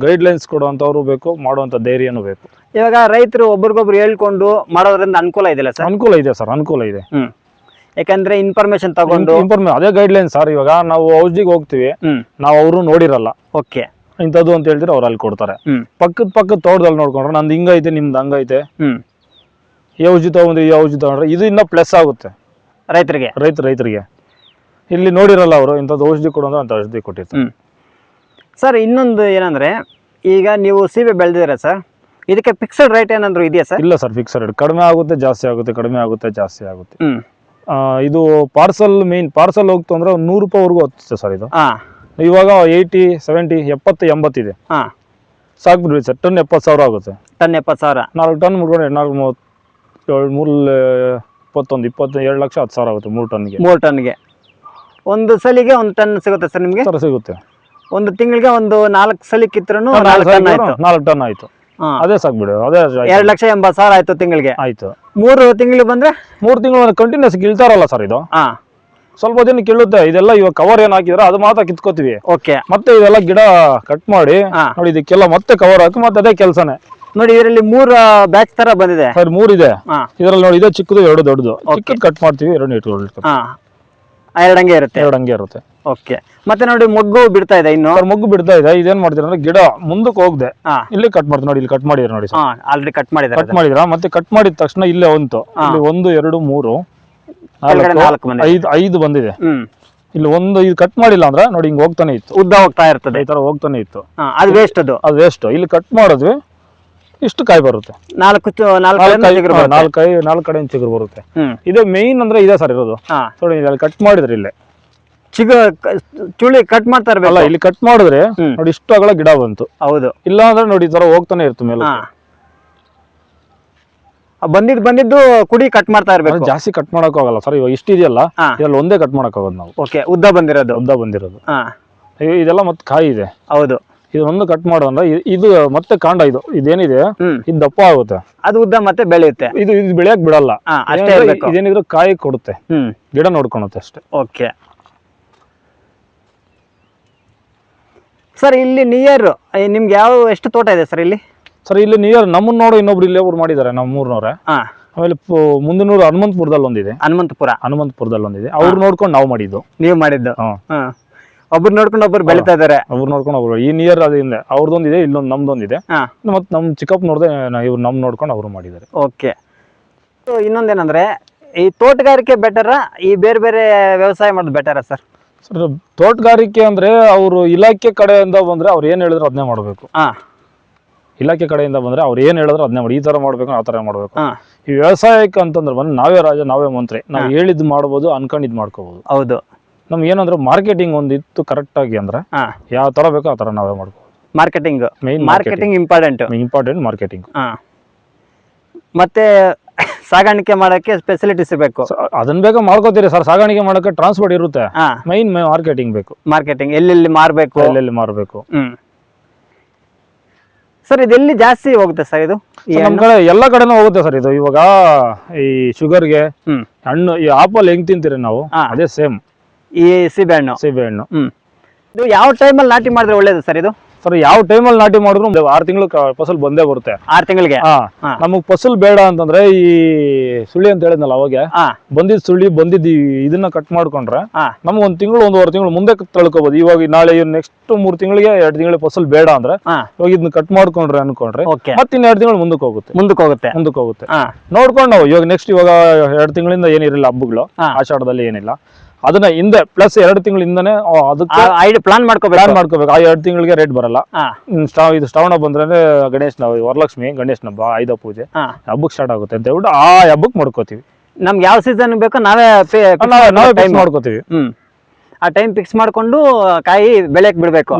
B: ಗೈಡ್ ಲೈನ್ಸ್ ಕೊಡುವಂತವ್ರು ಬೇಕು ಮಾಡುವಂತ ಧೈರ್ಯನು ಬೇಕು.
A: ಇವಾಗ ರೈತರು ಒಬ್ರಿಗೊಬ್ರು ಹೇಳ್ಕೊಂಡು ಮಾಡೋದ್ರಿಂದ ಅನುಕೂಲ ಇದೆಯಲ್ಲ ಸರ್?
B: ಅನುಕೂಲ ಇದೆ ಸರ್ ಅನುಕೂಲ ಇದೆ.
A: ಯಾಕಂದ್ರೆ ಇನ್ಫಾರ್ಮೇಶನ್ ತಗೊಂಡು
B: ಇನ್ಫಾರ್ಮೇಶನ್ ಅದೇ ಗೈಡ್ ಲೈನ್ ಸರ್ ಇವಾಗ ನಾವು ಔಷಧಿಗೆ ಹೋಗ್ತೀವಿ.
A: ಹ್ಮ್.
B: ನಾವು ಅವರು ನೋಡಿರಲ್ಲ.
A: ಓಕೆ.
B: ಇಂಥದ್ದು ಅಂತ ಹೇಳಿದ್ರೆ ಅವ್ರು ಅಲ್ಲಿ ಕೊಡ್ತಾರೆ. ಪಕ್ಕದ ಪಕ್ಕದ ತೋಟದಲ್ಲಿ ನೋಡ್ಕೊಂಡ್ರೆ ನಂದು ಹಿಂಗೈತೆ ನಿಮ್ದು ಹಂಗೈತೆ
A: ಹ್ಮ್.
B: ಈ ಔಷಧಿ ತಗೊಂಡ್ರೆ ಈ ಔಷಧಿ ತಗೊಂಡ್ರೆ ಇದು ಇನ್ನೂ ಪ್ಲಸ್ ಆಗುತ್ತೆ.
A: ರೈತರಿಗೆ?
B: ರೈತ ರೈತರಿಗೆ. ಇಲ್ಲಿ ನೋಡಿರಲ್ಲ ಅವರು ಇಂಥದ್ದು ಔಷಧಿ ಕೊಡು ಅಂದ್ರೆ ಅಂತ ಔಷಧಿ ಕೊಟ್ಟಿರ್ತಾರೆ.
A: ಹ್ಮ್. ಸರ್ ಇನ್ನೊಂದು ಏನಂದ್ರೆ ಈಗ ನೀವು ಸೀಬೆ ಬೆಳೆದಿರ ಸರ್ ಇದಕ್ಕೆ ಫಿಕ್ಸ್ಡ್ ರೇಟ್ ಏನಾದ್ರು ಇದೆಯಾ ಸರ್
B: ಇಲ್ಲ ಸರ್ ಫಿಕ್ಸ್ ರೇಟ್ ಕಡಿಮೆ ಆಗುತ್ತೆ ಜಾಸ್ತಿ ಆಗುತ್ತೆ ಕಡಿಮೆ ಆಗುತ್ತೆ ಜಾಸ್ತಿ ಆಗುತ್ತೆ.
A: ಹ್ಮ್.
B: ಇದು ಪಾರ್ಸಲ್ ಮೇನ್ ಪಾರ್ಸಲ್ ಹೋಗ್ತು ಅಂದ್ರೆ ಒಂದು ನೂರು ರೂಪಾಯಿವರೆಗೂ ಹೋಗ್ತದೆ ಸರ್ ಇದು.
A: ಹಾ.
B: ಇವಾಗ ಏಯ್ಟಿ ಸೆವೆಂಟಿ ಎಪ್ಪತ್ತು ಎಂಬತ್ತಿದೆ.
A: ಹಾ.
B: ಸಾಕ್ಬಿಡ್ರಿ ಸರ್ ಟನ್ ಎಪ್ಪತ್ತು ಸಾವಿರ ಆಗುತ್ತೆ.
A: ಟನ್ ಎಪ್ಪತ್ತು ಸಾವಿರ.
B: ನಾಲ್ಕು ಟನ್ ಮುರ್ಕೊಂಡು ನಾಲ್ಕು ಮೂವತ್ತು ಏಳು ಮೂರು ಇಪ್ಪತ್ತೊಂದು ಇಪ್ಪತ್ತು ಎರಡು ಲಕ್ಷ ಹತ್ತು ಸಾವಿರ ಆಗುತ್ತೆ ಮೂರು ಟನ್ಗೆ
A: ಮೂರು ಟನ್ಗೆ ಒಂದು ಸಲಿಗೆ ಒಂದು ಟನ್ ಸಿಗುತ್ತೆ ಸರ್ ನಿಮಗೆ?
B: ಸರ್ ಸಿಗುತ್ತೆ.
A: ಒಂದು ತಿಂಗಳಿಗೆ ಒಂದು ನಾಲ್ಕು ಸಲಿ ನಾಲ್ಕು ಟನ್ ಆಯಿತು.
B: ನಾಲ್ಕು ಟನ್ ಆಯ್ತು. ಅದೇ ಸಾಕ್ಬಿಡು ಅದೇ.
A: ಎರಡು ಲಕ್ಷ ಎಂಬತ್ತು ಸಾವಿರ ಆಯ್ತು ತಿಂಗಳಿಗೆ.
B: ಆಯ್ತು.
A: ಮೂರು ತಿಂಗಳಿಗೆ ಬಂದ್ರೆ?
B: ಮೂರು ತಿಂಗಳು ಕಂಟಿನ್ಯೂಸ್ ಗಿಳ್ತಾರಲ್ಲ ಸರ್ ಇದು.
A: ಹಾ.
B: ಸ್ವಲ್ಪ ದಿನ ಕೀಳುತ್ತೆ ಇದೆಲ್ಲ ಇವಾಗ ಕವರ್ ಏನ್ ಹಾಕಿದ್ರೆ ಅದು ಮಾತ್ರ ಕಿತ್ಕೋತೀವಿ.
A: ಓಕೆ.
B: ಮತ್ತೆ ಇದೆಲ್ಲ ಗಿಡ ಕಟ್ ಮಾಡಿ. ನೋಡಿ ಇದಕ್ಕೆಲ್ಲ ಮತ್ತೆ ಕವರ್ ಹಾಕಿ ಮತ್ತೆ ಅದೇ ಕೆಲಸನೇ.
A: ನೋಡಿ ಇದರಲ್ಲಿ ಮೂರು ಬ್ಯಾಚ್ ತರ ಬಂದಿದೆ.
B: ಸರ್ ಮೂರ್
A: ಇದೆ.
B: ಇದ್ರಲ್ಲಿ ನೋಡಿ ಇದೆ ಚಿಕ್ಕದು ಎರಡು ದೊಡ್ಡದು. ಚಿಕ್ಕದು ಕಟ್ ಮಾಡ್ತೀವಿ ಎರಡು ಇಟ್ಕೊಂಡು
A: ಹಾ. ಎರಡು ಹಂಗೆ ಇರುತ್ತೆ.
B: ಎರಡು ಹಂಗೆ ಇರುತ್ತೆ.
A: ಓಕೆ ಮತ್ತೆ ನೋಡಿ ಮೊಗ್ಗು ಬಿಡ್ತಾ ಇದೆ ಇನ್ನು.
B: ಸರ್ ಮೊಗ್ಗು ಬಿಡ್ತಾ ಇದೆ. ಇದೇನ್ ಮಾಡ್ತೀರಾ ಅಂದ್ರೆ ಗಿಡ ಮುಂದಕ್ಕೆ ಹೋಗ್ದೆ.
A: ಹಾ.
B: ಇಲ್ಲಿ ಕಟ್ ಮಾಡ್ತೀನಿ ನೋಡಿ ಇಲ್ಲಿ ಕಟ್ ಮಾಡಿದ್ರೆ ನೋಡಿ
A: ಹಾ ಆಲ್ರೆಡಿ ಕಟ್ ಮಾಡಿದ್ದಾರೆ
B: ಕಟ್ ಮಾಡಿದ್ರ ಮತ್ತೆ ಕಟ್ ಮಾಡಿದ ತಕ್ಷಣ ಇಲ್ಲೇ ಒಂದು ಇಲ್ಲಿ ಒಂದು ಎರಡು ಮೂರು
A: ಕೆಳಗಡೆ
B: ನಾಲ್ಕು
A: ನಾಲ್ಕು ಬಂದಿದೆ.
B: ಐದು ಐದು ಬಂದಿದೆ.
A: ಹ್ಮ್.
B: ಇಲ್ಲಿ ಒಂದು ಇದು ಕಟ್ ಮಾಡಿಲ್ಲ ಅಂದ್ರೆ ನೋಡಿ ಹಿಂಗ್ ಹೋಗ್ತಾನೆ ಇತ್ತು.
A: ಉದ್ದ ಹೋಗ್ತಾ ಇರ್ತದೆ.
B: ಈ ತರ ಹೋಗ್ತಾನೆ ಇತ್ತು.
A: ಹಾ ಅದು ವೇಸ್ಟ್ ಅದು.
B: ಅದು ವೇಸ್ಟ್ ಇಲ್ಲಿ ಕಟ್ ಮಾಡಿದ್ವಿ ಇಷ್ಟು ಕಾಯಿ ಬರುತ್ತೆ.
A: ನಾಲ್ಕು ಚು- ನಾಲ್ಕು
B: ನಾಲ್ಕು
A: ಕಡೆಯಿಂದ ಚಿಗುರು ಬರುತ್ತೆ.
B: ನಾಲ್ಕು ಕಾಯಿ ನಾಲ್ಕು ಕಡೆ ಚಿಗುರು ಬರುತ್ತೆ.
A: ಹ್ಮ್.
B: ಇದೇ ಮೇನ್ ಅಂದ್ರೆ ಇದೆ ಸರ್ ಇರೋದು.
A: ಹಾ.
B: ನೋಡಿ ಇಲ್ಲಿ ಕಟ್ ಮಾಡಿದ್ರೆ ಇಲ್ಲೇ.
A: ಚಿಗ ಚುಳಿ ಕಟ್ ಮಾಡ್ತಾ
B: ಅಲ್ಲ
A: ಇರ್ಬೇಕು
B: ಇಲ್ಲಿ ಕಟ್ ಮಾಡಿದ್ರೆ ನೋಡಿ ಇಷ್ಟು ಅಗಲ ಗಿಡ ಬಂತು.
A: ಹೌದು.
B: ಇಲ್ಲ ಅಂದ್ರೆ ನೋಡಿ ಈ ತರ ಹೋಗ್ತಾನೆ ಇರ್ತು ಮೇಲೆ
A: ಬಂದಿದ್ ಬಂದಿದ್ದು ಕುಡಿ ಕಟ್ ಮಾಡ್ತಾ ಇರ್ಬೇಕು.
B: ಜಾಸ್ತಿ ಕಟ್ ಮಾಡಕ್ ಹೋಗಲ್ಲ ಸರ್ ಇವಾಗ ಇಷ್ಟಿದೆಯಲ್ಲ. ಇದ್ರಲ್ಲಿ ಒಂದೇ ಕಟ್ ಮಾಡಕ್ ಹೋಗೋದು ನಾವು.
A: ಓಕೆ ಉದ್ದ ಬಂದಿರೋದು.
B: ಉದ್ದ ಬಂದಿರೋದು. ಇದೆಲ್ಲ ಮತ್ತೆ ಕಾಯಿ ಇದೆ.
A: ಹೌದು.
B: ಇದೊಂದು ಕಟ್ ಮಾಡೋದ್ರೆ ಇ- ಇದು ಮತ್ತೆ ಕಾಂಡ ಇದು. ಇದೇನಿದೆ? ಇದು ದಪ್ಪ ಆಗುತ್ತೆ.
A: ಅದು ಉದ್ದ ಮತ್ತೆ ಬೆಳೆಯುತ್ತೆ.
B: ಇದು ಇದು ಬೆಳೆಯಕ್ ಬಿಡಲ್ಲ. ಇದೇನಿದ್ರು ಕಾಯಿ ಕೊಡುತ್ತೆ. ಗಿಡ ನೋಡ್ಕೊಳುತ್ತೆ ಅಷ್ಟೇ.
A: ಓಕೆ. ಸರ್ ಇಲ್ಲಿ ನಿಯರ್ ನಿಮ್ಗೆ ಯಾವ ಎಷ್ಟು ತೋಟ ಇದೆ ಸರ್ ಇಲ್ಲಿ?
B: ಸರ್ ಇಲ್ಲಿ ನಿಯರ್ ನಮ್ಮನ್ನ ನೋಡು ಇನ್ನೊಬ್ರು ಇಲ್ಲಿ ಒಬ್ರು ಮಾಡಿದ್ದಾರೆ ನಮ್ಮ ಮೂರ್ನವ್ರೆ.
A: ಹಾ.
B: ಆಮೇಲೆ ಪು- ಮುಂದಿನೂರು ಹನುಮಂತಪುರದಲ್ಲಿ ಒಂದಿದೆ.
A: ಹನುಮಂತಪುರ.
B: ಹನುಮಂತಪುರದಲ್ಲಿ ಒಂದಿದೆ. ಅವ್ರು ನೋಡ್ಕೊಂಡು ನಾವು ಮಾಡಿದ್ದು.
A: ನೀವು ಮಾಡಿದ್ದು?
B: ಹಾ.
A: ಹಾ. ಒಬ್ರು ನೋಡ್ಕೊಂಡು ಒಬ್ರು ಬೆಳಿತಾ ಇದಾರೆ.
B: ಅವ್ರು ನೋಡ್ಕೊಂಡು ಒಬ್ರು. ಈ ನಿಯರ್ ಅದಿಂದ ಅವ್ರದ್ದೊಂದಿದೆ ಇಲ್ಲೊಂದು ನಮ್ದೊಂದಿದೆ.
A: ಹಾ.
B: ಮತ್ತೆ ನಮ್ಮ ಚಿಕ್ಕಪ್ಪ ನೋಡ್ದೆ ಇವ್ರು ನಮ್ ನೋಡ್ಕೊಂಡು ಅವರು ಮಾಡಿದ್ದಾರೆ.
A: ಓಕೆ. ಇನ್ನೊಂದೇನಂದ್ರೆ ಈ ತೋಟಗಾರಿಕೆ ಬೆಟರ ಈ ಬೇರೆ ಬೇರೆ ವ್ಯವಸಾಯ ಮಾಡೋದು ಬೆಟರ ಸರ್
B: ಸರ್ ತೋಟಗಾರಿಕೆ ಅಂದ್ರೆ ಅವರು ಇಲಾಖೆ ಕಡೆಯಿಂದ ಬಂದ್ರೆ ಅವ್ರು ಏನ್ ಹೇಳಿದ್ರು ಅದನ್ನೇ ಮಾಡಬೇಕು.
A: ಹಾ.
B: ಇಲಾಖೆ ಕಡೆಯಿಂದ ಬಂದ್ರೆ ಅವ್ರು ಏನ್ ಹೇಳಿದ್ರು ಅದನ್ನೇ ಮಾಡಿ ಈ ತರ ಮಾಡ್ಬೇಕು ಆ ತರ ಮಾಡ್ಬೇಕು.
A: ಹಾ.
B: ಈ ವ್ಯವಸಾಯಕ್ಕೆ ಅಂತಂದ್ರೆ ಬಂದು ನಾವೇ ರಾಜ ನಾವೇ ಮಂತ್ರಿ. ನಾವು ಹೇಳಿದ್ ಮಾಡ್ಬೋದು ಅನ್ಕೊಂಡಿದ್ ಮಾಡ್ಕೋಬಹುದು
A: ಹೌದು.
B: ನಮ್ಗೆ ಏನಂದ್ರೆ ಮಾರ್ಕೆಟಿಂಗ್ ಒಂದಿತ್ತು ಕರೆಕ್ಟ್ ಆಗಿ ಅಂದ್ರೆ
A: ಹಾ.
B: ಯಾವ ತರ ಬೇಕೋ ಆ ತರ ನಾವೇ ಮಾಡ್ಕೋಬಹುದು
A: marketing.
B: Main
A: marketing important
B: important marketing.
A: ಹಾ. ಮತ್ತೆ ಸಾಗಾಣಿಕೆ ಮಾಡಕ್ಕೆ ಫೆಸಿಲಿಟೀಸ್ ಬೇಕು.
B: ಅದನ್ನ ಬೇಗ ಮಾಡ್ಕೋತೀರಿ ಸರ್. ಸಾಗಾಣಿಕೆ ಮಾಡಕ್ಕೆ ಟ್ರಾನ್ಸ್ಪೋರ್ಟ್ ಇರುತ್ತೆ.
A: ಹಾ.
B: ಮೈನ್ ಮಾರ್ಕೆಟಿಂಗ್ ಬೇಕು.
A: ಮಾರ್ಕೆಟಿಂಗ್ ಎಲ್ಲೆಲ್ಲಿ ಮಾರ್ಬೇಕು?
B: ಎಲ್ಲೆಲ್ಲಿ ಮಾರಬೇಕು?
A: ಹ್ಮ್. ಸರ್ ಇದೆಲ್ಲಿ ಜಾಸ್ತಿ ಹೋಗುತ್ತೆ ಸರ್ ಇದು? ಈ
B: ನಮ್ ಕಡೆ ಎಲ್ಲ ಕಡೆನೂ ಹೋಗುತ್ತೆ ಸರ್ ಇದು. ಇವಾಗ ಈ ಶುಗರ್ಗೆ
A: ಹ್ಮ್.
B: ಹಣ್ಣು ಈ ಆಪಲ್ ಹೆಂಗ್ ತಿಂತೀರಿ ನಾವು?
A: ಹಾ.
B: ಅದೇ ಸೇಮ್
A: ಈ ಸೀಬೆ ಹಣ್ಣು.
B: ಸೀಬೆ ಹಣ್ಣು.
A: ಹ್ಮ್. ಇದು ಯಾವ ಟೈಮಲ್ಲಿ ನಾಟಿ ಮಾಡಿದ್ರೆ ಒಳ್ಳೇದು ಸರ್ ಇದು?
B: ಸರ್ ಯಾವ ಟೈಮಲ್ಲಿ ನಾಟಿ ಮಾಡಿದ್ರು ಆರ್ ತಿಂಗಳು ಫಸಲ್ ಬಂದೇ ಬರುತ್ತೆ.
A: ಆರ್ ತಿಂಗಳಿಗೆ.
B: ನಮಗ್ ಫಸಲ್ ಬೇಡ ಅಂತಂದ್ರೆ ಈ ಸುಳಿ ಅಂತ ಹೇಳಿದ್ನಲ್ಲ ಅವಾಗ? ಬಂದಿದ್ ಸುಳಿ ಬಂದಿದ್ ಇದನ್ನ ಕಟ್ ಮಾಡ್ಕೊಂಡ್ರೆ ನಮ್ಗೆ ಒಂದ್ ತಿಂಗಳು ಒಂದೂವರೆ ತಿಂಗಳು ಮುಂದೆ ತಳ್ಕೋಬಹುದು ಇವಾಗ ನಾಳೆ ನೆಕ್ಸ್ಟ್ ಮೂರ್ ತಿಂಗಳಿಗೆ ಎರಡು ತಿಂಗಳಿಗೆ ಫಸಲ್ ಬೇಡ ಅಂದ್ರೆ ಇವಾಗ ಇದನ್ನ ಕಟ್ ಮಾಡ್ಕೊಂಡ್ರೆ ಅನ್ಕೊಂಡ್ರೆ ಮತ್ತೆ ಇನ್ನ ಎರಡು ತಿಂಗಳು ಮುಂದಕ್ಕೆ ಹೋಗುತ್ತೆ.
A: ಮುಂದಕ್ಕೆ ಹೋಗುತ್ತೆ.
B: ಮುಂದಕ್ಕೆ ಹೋಗುತ್ತೆ. ನೋಡ್ಕೊಂಡು ನಾವು ಇವಾಗ ನೆಕ್ಸ್ಟ್ ಇವಾಗ ಎರಡು ತಿಂಗಳಿಂದ ಏನಿರಲಿಲ್ಲ ಹಬ್ಬಗಳು. ಆಷಾಢದಲ್ಲಿ ಏನಿಲ್ಲ. ಅದನ್ನ ಹಿಂದೆ ಪ್ಲಸ್ ಎರಡು ತಿಂಗಳಿಂದನೇ ಅವ್ ಅದಕ್ಕೆ
A: ಐಡಿ ಪ್ಲಾನ್ ಮಾಡ್ಕೋಬೇಕು.
B: ಪ್ಲಾನ್ ಮಾಡ್ಕೋಬೇಕು. ಆ ಎರಡು ತಿಂಗಳಿಗೆ ರೇಟ್ ಬರಲ್ಲ. ಶ್ರಾವ ಇದು ಶ್ರಾವಣ ಬಂದ್ರೆ ಗಣೇಶನ ವರಲಕ್ಷ್ಮಿ ಗಣೇಶನ ಹಬ್ಬ ಆಯುಧ ಪೂಜೆ ಹಬ್ಬಕ್ಕೆ ಸ್ಟಾರ್ಟ್ ಆಗುತ್ತೆ ಅಂತ ಹೇಳ್ಬಿಟ್ಟು ಆ ಹಬ್ಬಕ್ಕೆ ಮಾಡ್ಕೋತೀವಿ.
A: ನಮ್ಗೆ ಯಾವ ಸೀಸನ್ ಬೇಕೋ ನಾವೇ
B: ನಾವೇ ಮಾಡ್ಕೋತೀವಿ.
A: ಹ್ಮ್. ಆ ಟೈಮ್ ಫಿಕ್ಸ್ ಮಾಡ್ಕೊಂಡು ಕಾಯಿ ಬೆಳೆಯಕ್ ಬಿಡ್ಬೇಕು.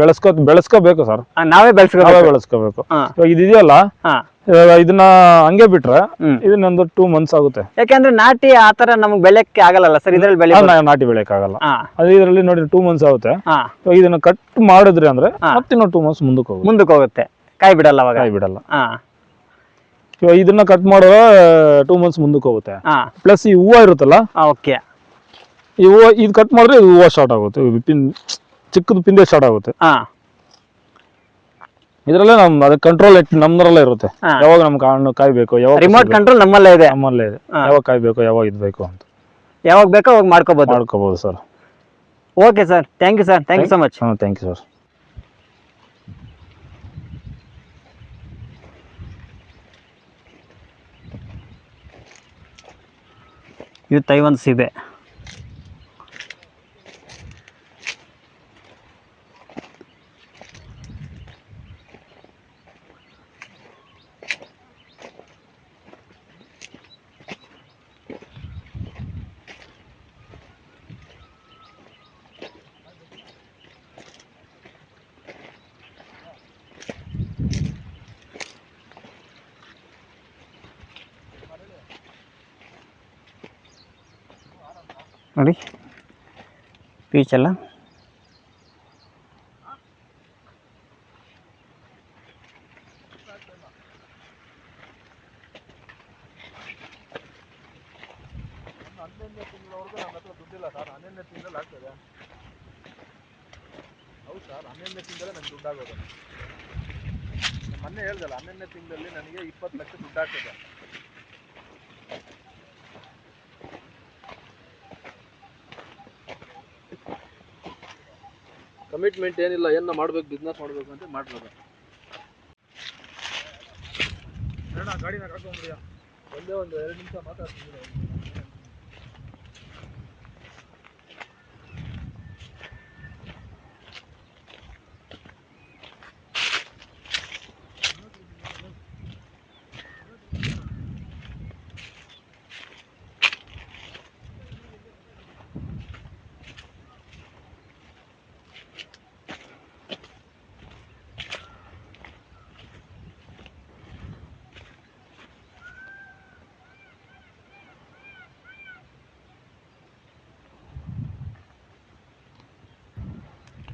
B: ಬೆಳೆಸ್ಕೋ ಬೆಳೆಸ್ಕೋಬೇಕು ಸರ್
A: ನಾವೇ ಬೆಳೆಸ್ಕೋಬೇಕು.
B: ಬೆಳೆಸ್ಕೋಬೇಕು. ಇವಾಗ ಇದೆಯಲ್ಲ? ಇದನ್ನ ಹಂಗೆ ಬಿಟ್ರೆ ಇದನ್ನೊಂದು ಟೂ ಮಂತ್ಸ್ ಆಗುತ್ತೆ.
A: ಯಾಕಂದ್ರೆ ನಾಟಿ ಆತರ ನಮ್ಗೆ ಬೆಳೆಯಕ್ಕೆ ಆಗಲ್ಲ ಸರ್ ಇದ್ರಲ್ಲಿ ಬೆಳೆ
B: ನಾಟಿ ಬೆಳೆಯಕ್ಕಾಗಲ್ಲ
A: ಆಗಲ್ಲ.
B: ಅದೇ ಇದರಲ್ಲಿ ನೋಡಿ ಟೂ ಮಂತ್ಸ್ ಆಗುತ್ತೆ. ಇದನ್ನ ಕಟ್ ಮಾಡಿದ್ರೆ ಅಂದ್ರೆ
A: ಮತ್ತೆ
B: ಮತ್ತಿನ್ನೂ ಟೂ ಮಂತ್ಸ್ ಮುಂದಕ್ಕೆ ಹೋಗುತ್ತೆ.
A: ಮುಂದಕ್ಕೆ ಹೋಗುತ್ತೆ. ಕಾಯಿ ಬಿಡಲ್ಲ ಅವಾಗ.
B: ಕಾಯಿ ಬಿಡಲ್ಲ. ಇದನ್ನ ಕಟ್ ಮಾಡುವ ಟೂ ಮಂತ್ಸ್ ಮುಂದಕ್ಕೆ ಹೋಗುತ್ತೆ.
A: ಹಾ.
B: ಪ್ಲಸ್ ಈ ಹೂವು ಇರುತ್ತಲ್ಲ
A: ಓಕೆ
B: ಹೂವು ಇದು ಕಟ್ ಮಾಡಿದ್ರೆ ಇದು ಹೂವು ಸ್ಟಾರ್ಟ್ ಆಗುತ್ತೆ. ಇದು ಪಿನ್ ಚಿಕ್ಕದು ಪಿಂದೆ ಸ್ಟಾರ್ಟ್ ಆಗುತ್ತೆ.
A: ಹಾ.
B: ಇದರಲ್ಲೇ ನಮ್ ಅದಕ್ಕೆ ಕಂಟ್ರೋಲ್ ನಮ್ದ್ರಲ್ಲೇ ಇರುತ್ತೆ.
A: ಹಾ.
B: ಯಾವಾಗ ನಮ್ಗೆ ಹಣ್ಣು ಕಾಯ್ಬೇಕು ಯಾವಾಗ
A: ರಿಮೋಟ್ ಕಂಟ್ರೋಲ್ ನಮ್ಮಲ್ಲೇ ಇದೆ.
B: ನಮ್ಮಲ್ಲೇ ಇದೆ.
A: ಹಾ.
B: ಯಾವಾಗ ಕಾಯ್ಬೇಕು ಯಾವಾಗ ಇದ್ಬೇಕು ಅಂತ.
A: ಯಾವಾಗ ಬೇಕೋ ಅವಾಗ ಮಾಡ್ಕೋಬಹುದು
B: ಮಾಡ್ಕೋಬಹುದು sir.
A: Okay sir. Thank you sir. Thank you so much
B: ಹಾಂ ಥ್ಯಾಂಕ್ ಯು ಸರ್
A: ಇದು ಸಿಬೆ ಸೀಬೆ ನೋಡಿ ಪೀಚ್ ಎಲ್ಲ.
B: ಮೊನ್ನೆ ಹೇಳ್ದಲ್ಲ ಹನ್ನೆರಡನೇ ತಿಂಗಳಲ್ಲಿ ನನಗೆ ಇಪ್ಪತ್ತು ಲಕ್ಷ ದುಡ್ಡು ಆಗ್ತದೆ ಕಮಿಟ್ಮೆಂಟ್ ಏನಿಲ್ಲ ಏನ ಮಾಡ್ಬೇಕು ಬಿಸ್ನೆಸ್ ಮಾಡ್ಬೇಕು ಅಂತ ಕರ್ಕೊಂಡ್ಬಿಡಿಯ ಒಂದೇ ಒಂದು ಎರಡು ನಿಮಿಷ ಮಾತಾಡ್ತೀನಿ.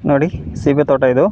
A: ನೋಡಿ ಸೀಬೆ ತೋಟ ಇದು.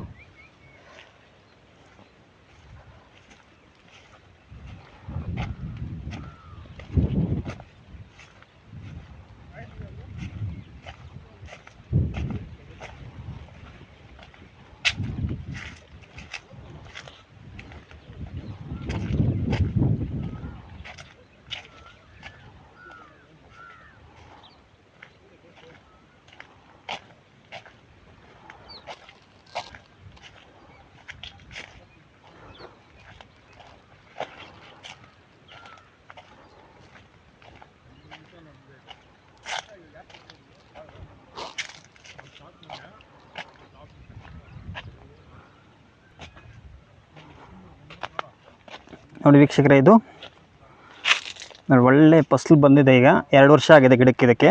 A: ನೋಡಿ ವೀಕ್ಷಕರೇ ಇದು. ನೋಡಿ ಒಳ್ಳೆ ಫಸಲು ಬಂದಿದೆ ಈಗ. ಎರಡು ವರ್ಷ ಆಗಿದೆ ಗಿಡಕ್ಕೆ ಇದಕ್ಕೆ.